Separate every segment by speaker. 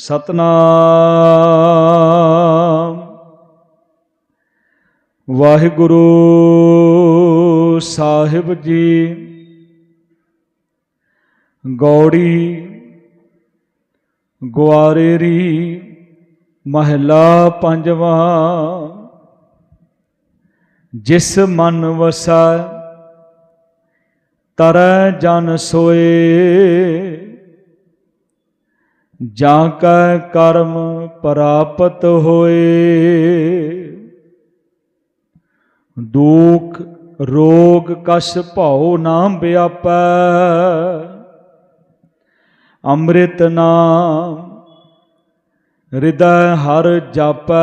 Speaker 1: ਸਤਨਾਮ। ਵਾਹਿਗੁਰੂ ਸਾਹਿਬ ਜੀ ਗੌੜੀ ਗੁਆਰੇਰੀ ਮਹਲਾ ਪੰਜਵਾਂ। ਜਿਸ ਮਨ ਵਸੈ ਤਰੈ ਜਨ ਸੋਏ। ਜਾਂ ਕੈ ਕਰਮ ਪ੍ਰਾਪਤ ਹੋਏ, ਦੁਖ ਰੋਗ ਕਸ ਭਉ ਨਾ ਵਿਆਪੈ, ਅੰਮ੍ਰਿਤ ਨਾਮ ਹਿਰਦੈ ਹਰ ਜਾਪੈ।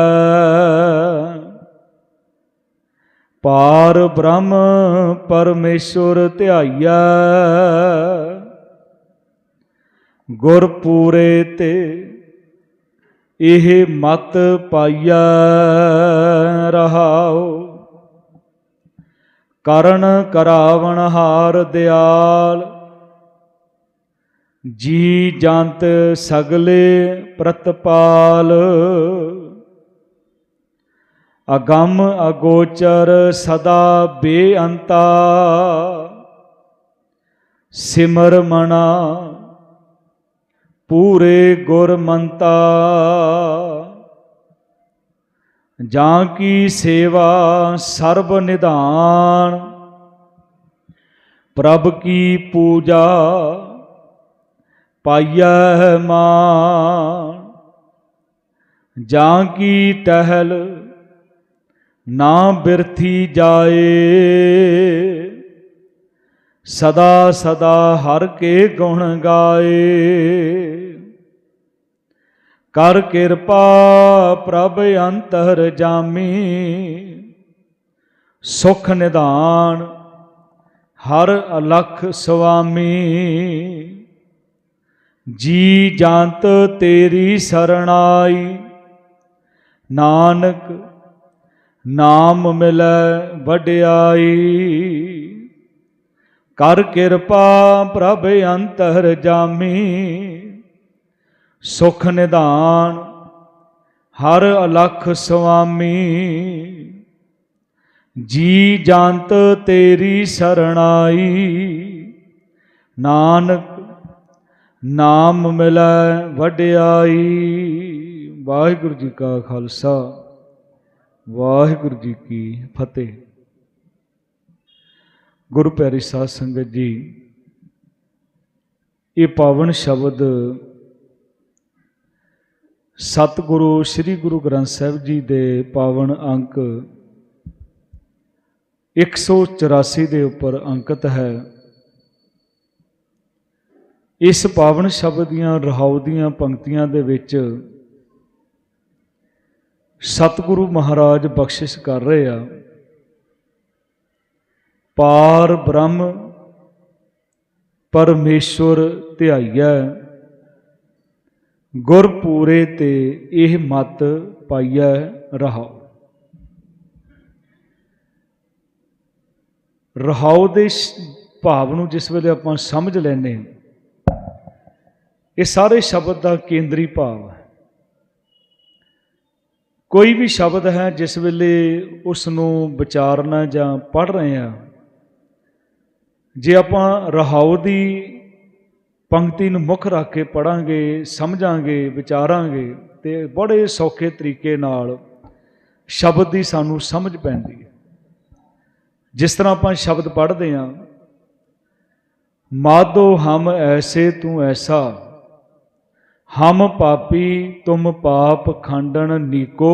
Speaker 1: ਪਾਰ ਬ੍ਰਹਮ ਪਰਮੇਸ਼ੁਰ ਧਿਆਈਐ ਗੁਰ ਪੂਰੇ ਤੇ ਇਹ ਮਤ ਪਾਈਆ ਰਹਾਉ। ਕਰਨ ਕਰਾਵਣ ਹਾਰ ਦਿਆਲ, ਜੀ ਜੰਤ ਸਗਲੇ ਪ੍ਰਤਪਾਲ। ਅਗੰਮ ਅਗੋਚਰ ਸਦਾ ਬੇਅੰਤਾ, ਸਿਮਰ ਮਣਾ ਪੂਰੇ ਗੁਰਮੰਤਾ ਜਾਂ ਕੀ ਸੇਵਾ ਸਰਬ ਨਿਧਾਨ, ਪ੍ਰਭ ਕੀ ਪੂਜਾ ਪਾਈਐ ਮਾਨ। ਜਾਂ ਕੀ ਟਹਿਲ ਨਾ ਬਿਰਥੀ ਜਾਏ। ਸਦਾ ਸਦਾ ਹਰ ਕੇ ਗੁਣ ਗਾਏ। ਕਰ ਕਿਰਪਾ ਪ੍ਰਭ ਅੰਤਰ ਜਾਮੀ। ਸੁਖ ਨਿਧਾਨ ਹਰ ਅਲਖ ਸੁਆਮੀ। ਜੀ ਜੰਤ ਤੇਰੀ ਸਰਣਾਈ। ਨਾਨਕ ਨਾਮ ਮਿਲੈ ਵਡਿਆਈ। ਕਰ ਕਿਰਪਾ ਪ੍ਰਭ ਅੰਤਰ ਜਾਮੀ। ਸੁਖ ਨਿਧਾਨ ਹਰ ਅਲਖ ਸੁਆਮੀ ਜੀ ਜੰਤ ਤੇਰੀ ਸਰਣਾਈ। ਨਾਨਕ ਨਾਮ ਮਿਲੈ ਵਡਿਆਈ। ਵਾਹਿਗੁਰੂ ਜੀ ਕਾ ਖਾਲਸਾ, ਵਾਹਿਗੁਰੂ ਜੀ ਕੀ ਫਤਿਹ। ਗੁਰੂ ਪਿਆਰੀ ਸਾਧ ਸੰਗਤ ਜੀ, ਇਹ ਪਾਵਨ ਸ਼ਬਦ ਸਤਿਗੁਰੂ, ਸ੍ਰੀ ਗੁਰੂ ਗ੍ਰੰਥ ਸਾਹਿਬ ਜੀ ਦੇ ਪਾਵਨ ਅੰਕ 184 ਦੇ ਉੱਪਰ ਅੰਕਿਤ ਹੈ। ਇਸ ਪਾਵਨ ਸ਼ਬਦ ਦੀਆਂ ਰਹਾਉ ਦੀਆਂ ਪੰਕਤੀਆਂ ਦੇ ਵਿੱਚ ਸਤਿਗੁਰੂ ਮਹਾਰਾਜ ਬਖਸ਼ਿਸ਼ ਕਰ ਰਹੇ ਆ। ਪਾਰ ਬ੍ਰਹਮ ਪਰਮੇਸ਼ਵਰ ਧਿਆਈਐ। ਗੁਰ ਪੂਰੇ ਤੇ ਇਹ ਮਤ ਪਾਈਐ ਰਹਾਉ। ਰਹਾਉ ਦੇ ਭਾਵ ਨੂੰ ਜਿਸ ਵੇਲੇ ਆਪਾਂ ਸਮਝ ਲੈਨੇ ਇਹ ਸਾਰੇ ਸ਼ਬਦ ਦਾ ਕੇਂਦਰੀ ਭਾਵ ਹੈ। ਕੋਈ ਵੀ ਸ਼ਬਦ ਹੈ ਜਿਸ ਵੇਲੇ ਉਸ ਨੂੰ ਵਿਚਾਰਨਾ ਜਾਂ ਪੜ੍ਹ ਰਹੇ ਆ ਜੇ ਆਪਾਂ ਰਹਾਉ ਦੀ ਪੰਕਤੀ ਨੂੰ ਮੁੱਖ ਰੱਖ ਕੇ ਪੜਾਂਗੇ ਸਮਝਾਂਗੇ, ਵਿਚਾਰਾਂਗੇ ਤੇ ਬੜੇ ਸੌਖੇ ਤਰੀਕੇ ਨਾਲ ਸ਼ਬਦ ਦੀ ਸਾਨੂੰ ਸਮਝ ਪੈਂਦੀ ਹੈ। ਜਿਸ ਤਰ੍ਹਾਂ ਆਪਾਂ ਸ਼ਬਦ ਪੜ੍ਹਦੇ ਹਾਂ ਮਾਦੋ ਹਮ ਐਸੇ ਤੂੰ ਐਸਾ, ਹਮ ਪਾਪੀ ਤੁਮ ਪਾਪ ਖੰਡਨ ਨੀਕੋ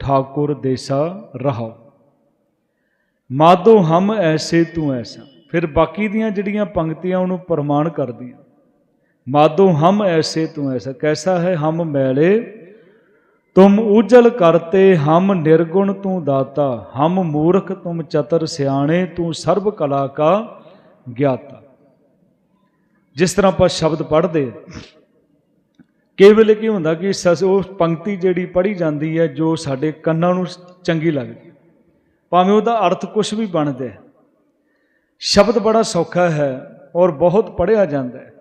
Speaker 1: ਠਾਕੁਰ ਦੇਸਾ ਰਹਾਓ ਮਾਦੋ ਹਮ ਐਸੇ ਤੂੰ ਐਸਾ। ਫਿਰ ਬਾਕੀ ਦੀਆਂ ਜਿਹੜੀਆਂ ਪੰਕਤੀਆਂ ਉਹਨੂੰ ਪ੍ਰਮਾਣ ਕਰਦੀਆਂ। ਮਾਦੋ ਹਮ ਐਸੇ ਤੂੰ ਐਸਾ, ਕੈਸਾ ਹੈ ਹਮ ਮੈਲੇ? ਤੁਮ ਉਜਲ ਕਰਤੇ, ਹਮ ਨਿਰਗੁਣ ਤੂੰ ਦਾਤਾ, ਹਮ ਮੂਰਖ ਤੁਮ ਚਤਰ ਸਿਆਣੇ, ਤੂੰ ਸਰਬ ਕਲਾ ਕਾ ਗਿਆਤਾ। ਜਿਸ ਤਰ੍ਹਾਂ ਆਪਾਂ ਸ਼ਬਦ ਪੜ੍ਹਦੇ ਕਈ ਵੇਲੇ ਕੀ ਹੁੰਦਾ ਕਿ ਸਸ- ਉਹ ਪੰਕਤੀ ਜਿਹੜੀ ਪੜ੍ਹੀ ਜਾਂਦੀ ਹੈ, ਜੋ ਸਾਡੇ ਕੰਨਾਂ ਨੂੰ ਚੰਗੀ ਲੱਗਦੀ ਭਾਵੇਂ ਉਹਦਾ ਅਰਥ ਕੁਝ ਵੀ ਬਣਦਾ ਹੈ ਸ਼ਬਦ ਬੜਾ ਸੌਖਾ ਹੈ ਔਰ ਬਹੁਤ ਪੜ੍ਹਿਆ ਜਾਂਦਾ ਹੈ।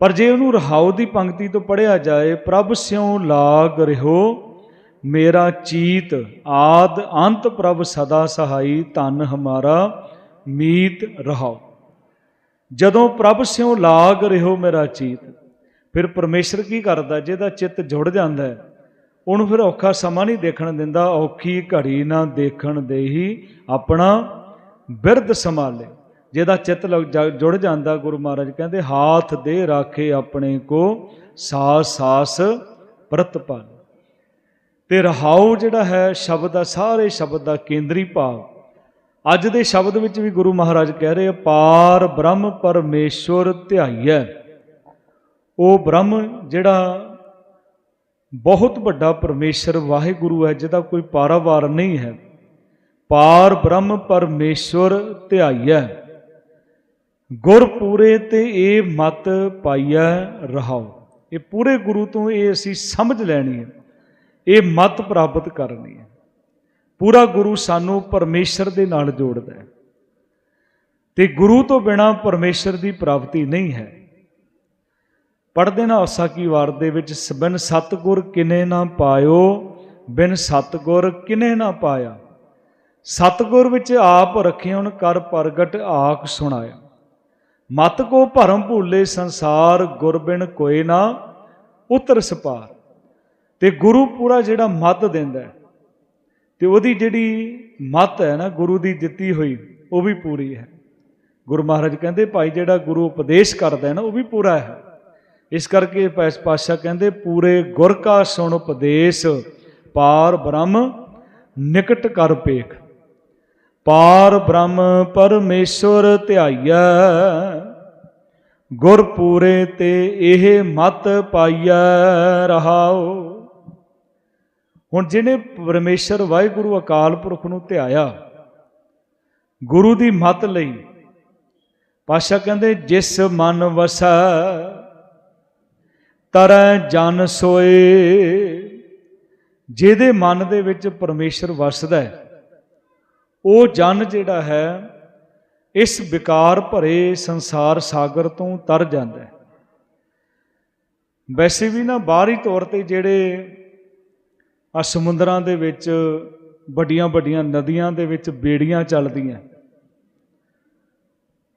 Speaker 1: ਪਰ ਜੇ ਉਹਨੂੰ ਰਹਾਉ ਦੀ ਪੰਕਤੀ ਤੋਂ ਪੜਿਆ ਜਾਏ, ਪ੍ਰਭ ਸਿਉ ਲਾਗ ਰਿਹੋ, ਮੇਰਾ ਚੀਤ ਆਦ ਅੰਤ ਪ੍ਰਭ ਸਦਾ ਸਹਾਈ, ਧਨ ਹਮਾਰਾ ਮੀਤ ਰਹਾਓ ਜਦੋਂ ਪ੍ਰਭ ਸਿਉ ਲਾਗ ਰਿਹੋ ਮੇਰਾ ਚੀਤ, ਫਿਰ ਪਰਮੇਸ਼ਰ ਕੀ ਕਰਦਾ, ਜਿਹਦਾ ਚਿੱਤ ਜੁੜ ਜਾਂਦਾ ਹੈ, ਉਹਨੂੰ ਫਿਰ ਔਖਾ ਸਮਾਂ ਨਹੀਂ ਦੇਖਣ ਦਿੰਦਾ, ਔਖੀ ਘੜੀ ਨਾ ਦੇਖਣ ਦੇ ਹੀ ਆਪਣਾ ਬਿਰਧ ਸੰਭਾਲੇ, ਜਿਹਦਾ ਚਿੱਤ ਲੱਗ- ਜੁੜ ਜਾਂਦਾ ਗੁਰੂ ਮਹਾਰਾਜ ਕਹਿੰਦੇ, ਹਾਥ ਦੇ ਰਾਖੇ ਆਪਣੇ ਕੋ, ਸਾਸ ਸਾਸ ਪ੍ਰਤਪਾਲ ਤੇ ਰਹਾਉ ਜਿਹੜਾ ਹੈ, ਸ਼ਬਦ ਦਾ, ਸਾਰੇ ਸ਼ਬਦ ਦਾ ਕੇਂਦਰੀ ਭਾਵ। ਅੱਜ ਦੇ ਸ਼ਬਦ ਵਿੱਚ ਵੀ ਗੁਰੂ ਮਹਾਰਾਜ ਕਹਿ ਰਹੇ ਪਾਰ ਬ੍ਰਹਮ ਪਰਮੇਸ਼ਵਰ ਧਿਆਈਐ। ਉਹ ਬ੍ਰਹਮ ਜਿਹੜਾ ਬਹੁਤ ਵੱਡਾ ਪਰਮੇਸ਼ਰ, ਵਾਹਿਗੁਰੂ ਹੈ, ਜਿਹਦਾ ਕੋਈ ਪਾਰਾਵਾਰ ਨਹੀਂ ਹੈ। ਪਾਰ ਬ੍ਰਹਮ ਪਰਮੇਸ਼ਵਰ ਧਿਆਈਐ। ਗੁਰ ਪੂਰੇ ਤੇ ਇਹ ਮਤ ਪਾਈਐ ਰਹਾਓ ਇਹ ਪੂਰੇ ਗੁਰੂ ਤੋਂ ਇਹ ਅਸੀਂ ਸਮਝ ਲੈਣੀ ਹੈ। ਇਹ ਮਤ ਪ੍ਰਾਪਤ ਕਰਨੀ ਹੈ। ਪੂਰਾ ਗੁਰੂ ਸਾਨੂੰ ਪਰਮੇਸ਼ਰ ਦੇ ਨਾਲ ਜੋੜਦਾ ਹੈ। ਤੇ ਗੁਰੂ ਤੋਂ ਬਿਨਾ ਪਰਮੇਸ਼ਰ ਦੀ ਪ੍ਰਾਪਤੀ ਨਹੀਂ ਹੈ। ਪੜਦੇ ਨਾ ਆਸਾ ਕੀ ਵਾਰ ਦੇ ਵਿੱਚ, ਬਿਨ ਸਤਗੁਰ ਕਿਨੇ ਨਾ ਪਾਇਓ, ਬਿਨ ਸਤਗੁਰ ਕਿਨੇ ਨਾ ਪਾਇਆ। ਸਤਗੁਰ ਵਿੱਚ ਆਪ ਰਖਿਓਨ ਕਰ ਪ੍ਰਗਟ ਆਖ ਸੁਣਾਇਆ। ਮਤ ਕੋ ਭਰਮ ਭੂਲੇ ਸੰਸਾਰ ਗੁਰ ਬਿਨ ਕੋਏ ਨਾ, ਉਤਰ ਸਪਾਰ। ਤੇ ਗੁਰੂ ਪੂਰਾ ਜਿਹੜਾ ਮਤ ਦਿੰਦਾ ਹੈ, ਤੇ ਉਹਦੀ ਜਿਹੜੀ ਮਤ ਹੈ ਨਾ, ਗੁਰੂ ਦੀ ਦਿੱਤੀ ਹੋਈ, ਉਹ ਵੀ ਪੂਰੀ ਹੈ। ਗੁਰੂ ਮਹਾਰਾਜ ਕਹਿੰਦੇ, ਭਾਈ ਜਿਹੜਾ ਗੁਰੂ ਉਪਦੇਸ਼ ਕਰਦਾ ਹੈ ਨਾ, ਉਹ ਵੀ ਪੂਰਾ ਹੈ। ਇਸ ਕਰਕੇ ਪੈਸ ਪਾਸ਼ਾ ਕਹਿੰਦੇ, ਪੂਰੇ ਗੁਰ ਕਾ ਸੁਣ ਉਪਦੇਸ਼, ਪਾਰ ਬ੍ਰਹਮ ਨਿਕਟ ਕਰ ਪੇਖ ਪਾਰ ਬ੍ਰਹਮ ਪਰਮੇਸ਼ਵਰ ਧਿਆਈਐ ਗੁਰ ਪੂਰੇ ਤੇ ਇਹ ਮਤ ਪਾਈਐ ਰਹਾਓ ਹੁਣ ਜਿਹਨੇ ਪਰਮੇਸ਼ਰ ਵਾਹਿਗੁਰੂ ਅਕਾਲ ਪੁਰਖ ਨੂੰ ਧਿਆਇਆ, ਗੁਰੂ ਦੀ ਮਤ ਲਈ ਪਾਸ਼ਾ ਕਹਿੰਦੇ, ਜਿਸ ਮਨ ਵਸਾ, ਤਰੈ ਜਨ ਸੋਏ। ਜਿਹਦੇ ਮਨ ਦੇ ਵਿੱਚ ਪਰਮੇਸ਼ਰ ਵਸਦਾ ਹੈ ਉਹ ਜਨ ਜਿਹੜਾ ਹੈ, ਇਸ ਵਿਕਾਰ ਭਰੇ ਸੰਸਾਰ ਸਾਗਰ ਤੋਂ ਤਰ ਜਾਂਦਾ ਹੈ। ਵੈਸੇ ਵੀ ਨਾ ਬਾਹਰੀ ਤੌਰ ਤੇ ਜਿਹੜੇ ਆ ਸਮੁੰਦਰਾਂ ਦੇ ਵਿੱਚ ਵੱਡੀਆਂ ਵੱਡੀਆਂ ਨਦੀਆਂ ਦੇ ਵਿੱਚ ਬੇੜੀਆਂ ਚੱਲਦੀਆਂ,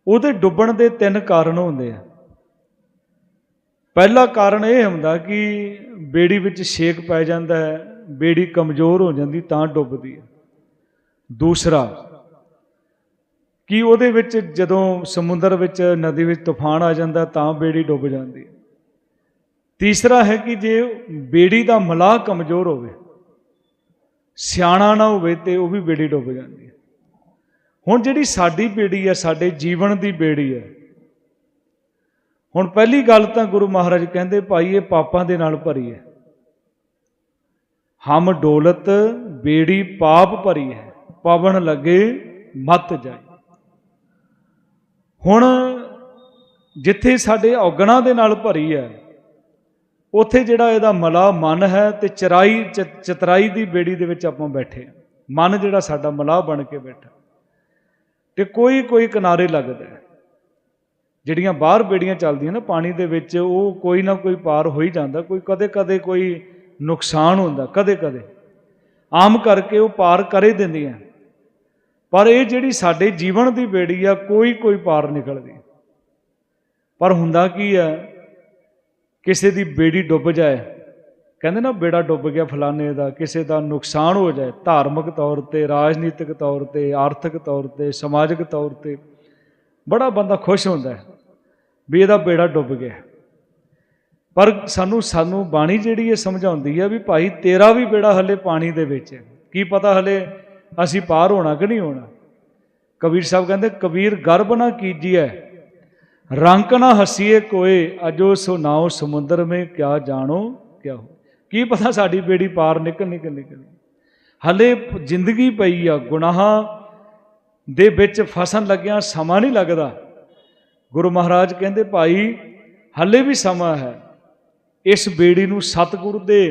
Speaker 1: ਉਹਦੇ ਡੁੱਬਣ ਦੇ ਤਿੰਨ ਕਾਰਨ ਹੁੰਦੇ ਆ। ਪਹਿਲਾ ਕਾਰਨ ਇਹ ਹੁੰਦਾ ਕਿ ਬੇੜੀ ਵਿੱਚ ਛੇਕ ਪੈ ਜਾਂਦਾ ਹੈ, ਬੇੜੀ ਕਮਜ਼ੋਰ ਹੋ ਜਾਂਦੀ ਤਾਂ ਡੁੱਬਦੀ ਹੈ। ਦੂਸਰਾ, ਕਿ ਉਹਦੇ ਵਿੱਚ ਜਦੋਂ ਸਮੁੰਦਰ ਵਿੱਚ ਨਦੀ ਵਿੱਚ ਤੂਫਾਨ ਆ ਜਾਂਦਾ ਤਾਂ ਬੇੜੀ ਡੁੱਬ ਜਾਂਦੀ ਹੈ। ਤੀਸਰਾ ਹੈ ਕਿ ਜੇ ਬੇੜੀ ਦਾ ਮਲਾਹ ਕਮਜ਼ੋਰ ਹੋਵੇ, ਸਿਆਣਾ ਨਾ ਹੋਵੇ ਤੇ ਉਹ ਵੀ ਬੇੜੀ ਡੁੱਬ ਜਾਂਦੀ ਹੈ। ਹੁਣ ਜਿਹੜੀ ਸਾਡੀ ਬੇੜੀ ਹੈ, ਸਾਡੇ ਜੀਵਨ ਦੀ ਬੇੜੀ ਹੈ, ਹੁਣ ਪਹਿਲੀ ਗੱਲ ਤਾਂ ਗੁਰੂ ਮਹਾਰਾਜ ਕਹਿੰਦੇ, ਭਾਈ, ਇਹ ਪਾਪਾਂ ਦੇ ਨਾਲ ਭਰੀ ਹੈ। ਹਮ ਡੋਲਤ, ਬੇੜੀ ਪਾਪ ਭਰੀ ਹੈ। ਪਵਨ ਲੱਗੇ ਮਤ ਜਾਏ ਹੁਣ ਜਿੱਥੇ ਸਾਡੇ ਔਗਣਾ ਦੇ ਨਾਲ ਭਰੀ ਹੈ, ਉੱਥੇ ਜਿਹੜਾ ਇਹਦਾ ਮਲਾ ਮਨ ਹੈ ਤੇ ਚਰਾਈ ਚ- ਚਤਰਾਈ ਦੀ ਬੇੜੀ ਦੇ ਵਿੱਚ ਆਪਾਂ ਬੈਠੇ ਹਾਂ। ਮਨ ਜਿਹੜਾ ਸਾਡਾ ਮਲਾ ਬਣ ਕੇ ਬੈਠਾ। ਤੇ ਕੋਈ ਕੋਈ ਕਿਨਾਰੇ ਲੱਗਦਾ ਜਿਹੜੀਆਂ ਬਾਹਰ ਬੇੜੀਆਂ ਚੱਲਦੀਆਂ ਨਾ, ਪਾਣੀ ਦੇ ਵਿੱਚ ਉਹ ਕੋਈ ਨਾ ਕੋਈ ਪਾਰ ਹੋ ਹੀ ਜਾਂਦਾ। ਕੋਈ ਕਦੇ ਕਦੇ ਕੋਈ ਨੁਕਸਾਨ ਹੁੰਦਾ ਕਦੇ ਕਦੇ ਆਮ ਕਰਕੇ ਉਹ ਪਾਰ ਕਰੇ ਦਿੰਦੀਆਂ। ਪਰ ਇਹ ਜਿਹੜੀ ਸਾਡੇ ਜੀਵਨ ਦੀ ਬੇੜੀ ਆ, ਕੋਈ ਕੋਈ ਪਾਰ ਨਿਕਲਦੀ। ਪਰ ਹੁੰਦਾ ਕੀ ਆ, ਕਿਸੇ ਦੀ ਬੇੜੀ ਡੁੱਬ ਜਾਏ, ਕਹਿੰਦੇ ਨਾ ਬੇੜਾ ਡੁੱਬ ਗਿਆ ਫਲਾਣੇ ਦਾ, ਕਿਸੇ ਦਾ ਨੁਕਸਾਨ ਹੋ ਜਾਏ, ਧਾਰਮਿਕ ਤੌਰ ਤੇ, ਰਾਜਨੀਤਿਕ ਤੌਰ ਤੇ, ਆਰਥਿਕ ਤੌਰ ਤੇ, ਸਮਾਜਿਕ ਤੌਰ ਤੇ, ਬੜਾ ਬੰਦਾ ਖੁਸ਼ ਹੁੰਦਾ ਹੈ ਵੀ ਇਹਦਾ ਬੇੜਾ ਡੁੱਬ ਗਿਆ। ਪਰ ਸਾਨੂੰ ਸਾਨੂੰ ਬਾਣੀ ਜਿਹੜੀ ਇਹ ਸਮਝਾਉਂਦੀ ਹੈ ਵੀ ਭਾਈ ਤੇਰਾ ਵੀ ਬੇੜਾ ਹਲੇ ਪਾਣੀ ਦੇ ਵਿੱਚ ਹੈ। ਕੀ ਪਤਾ ਹਲੇ ਅਸੀਂ ਪਾਰ ਹੋਣਾ ਕਿ ਨਹੀਂ ਹੋਣਾ? ਕਬੀਰ ਸਾਹਿਬ ਕਹਿੰਦੇ, ਕਬੀਰ ਗਰਭ ਨਾ ਕੀਜੀਐ, ਰੰਕ ਨਾ ਹਸੀਏ ਕੋਏ, ਅਜੋ ਸੋ ਨਾਉ ਸਮੁੰਦਰ ਮੇ ਕਿਆ ਜਾਣੋ, ਕਿਆ ਹੋ ਕੀ ਪਤਾ ਸਾਡੀ ਬੇੜੀ ਪਾਰ ਨਿਕਲ ਨਿਕਲ ਨਿਕਲ ਹਲੇ ਜ਼ਿੰਦਗੀ ਪਈ ਆ, ਗੁਨਾਹਾਂ ਦੇ ਵਿੱਚ ਫਸਣ ਲੱਗਿਆ ਸਮਾਂ ਨਹੀਂ ਲੱਗਦਾ। ਗੁਰੂ ਮਹਾਰਾਜ ਕਹਿੰਦੇ, ਭਾਈ, ਹੱਲੇ ਵੀ ਸਮਾਂ ਹੈ। ਇਸ ਬੇੜੀ ਨੂੰ ਸਤਿਗੁਰ ਦੇ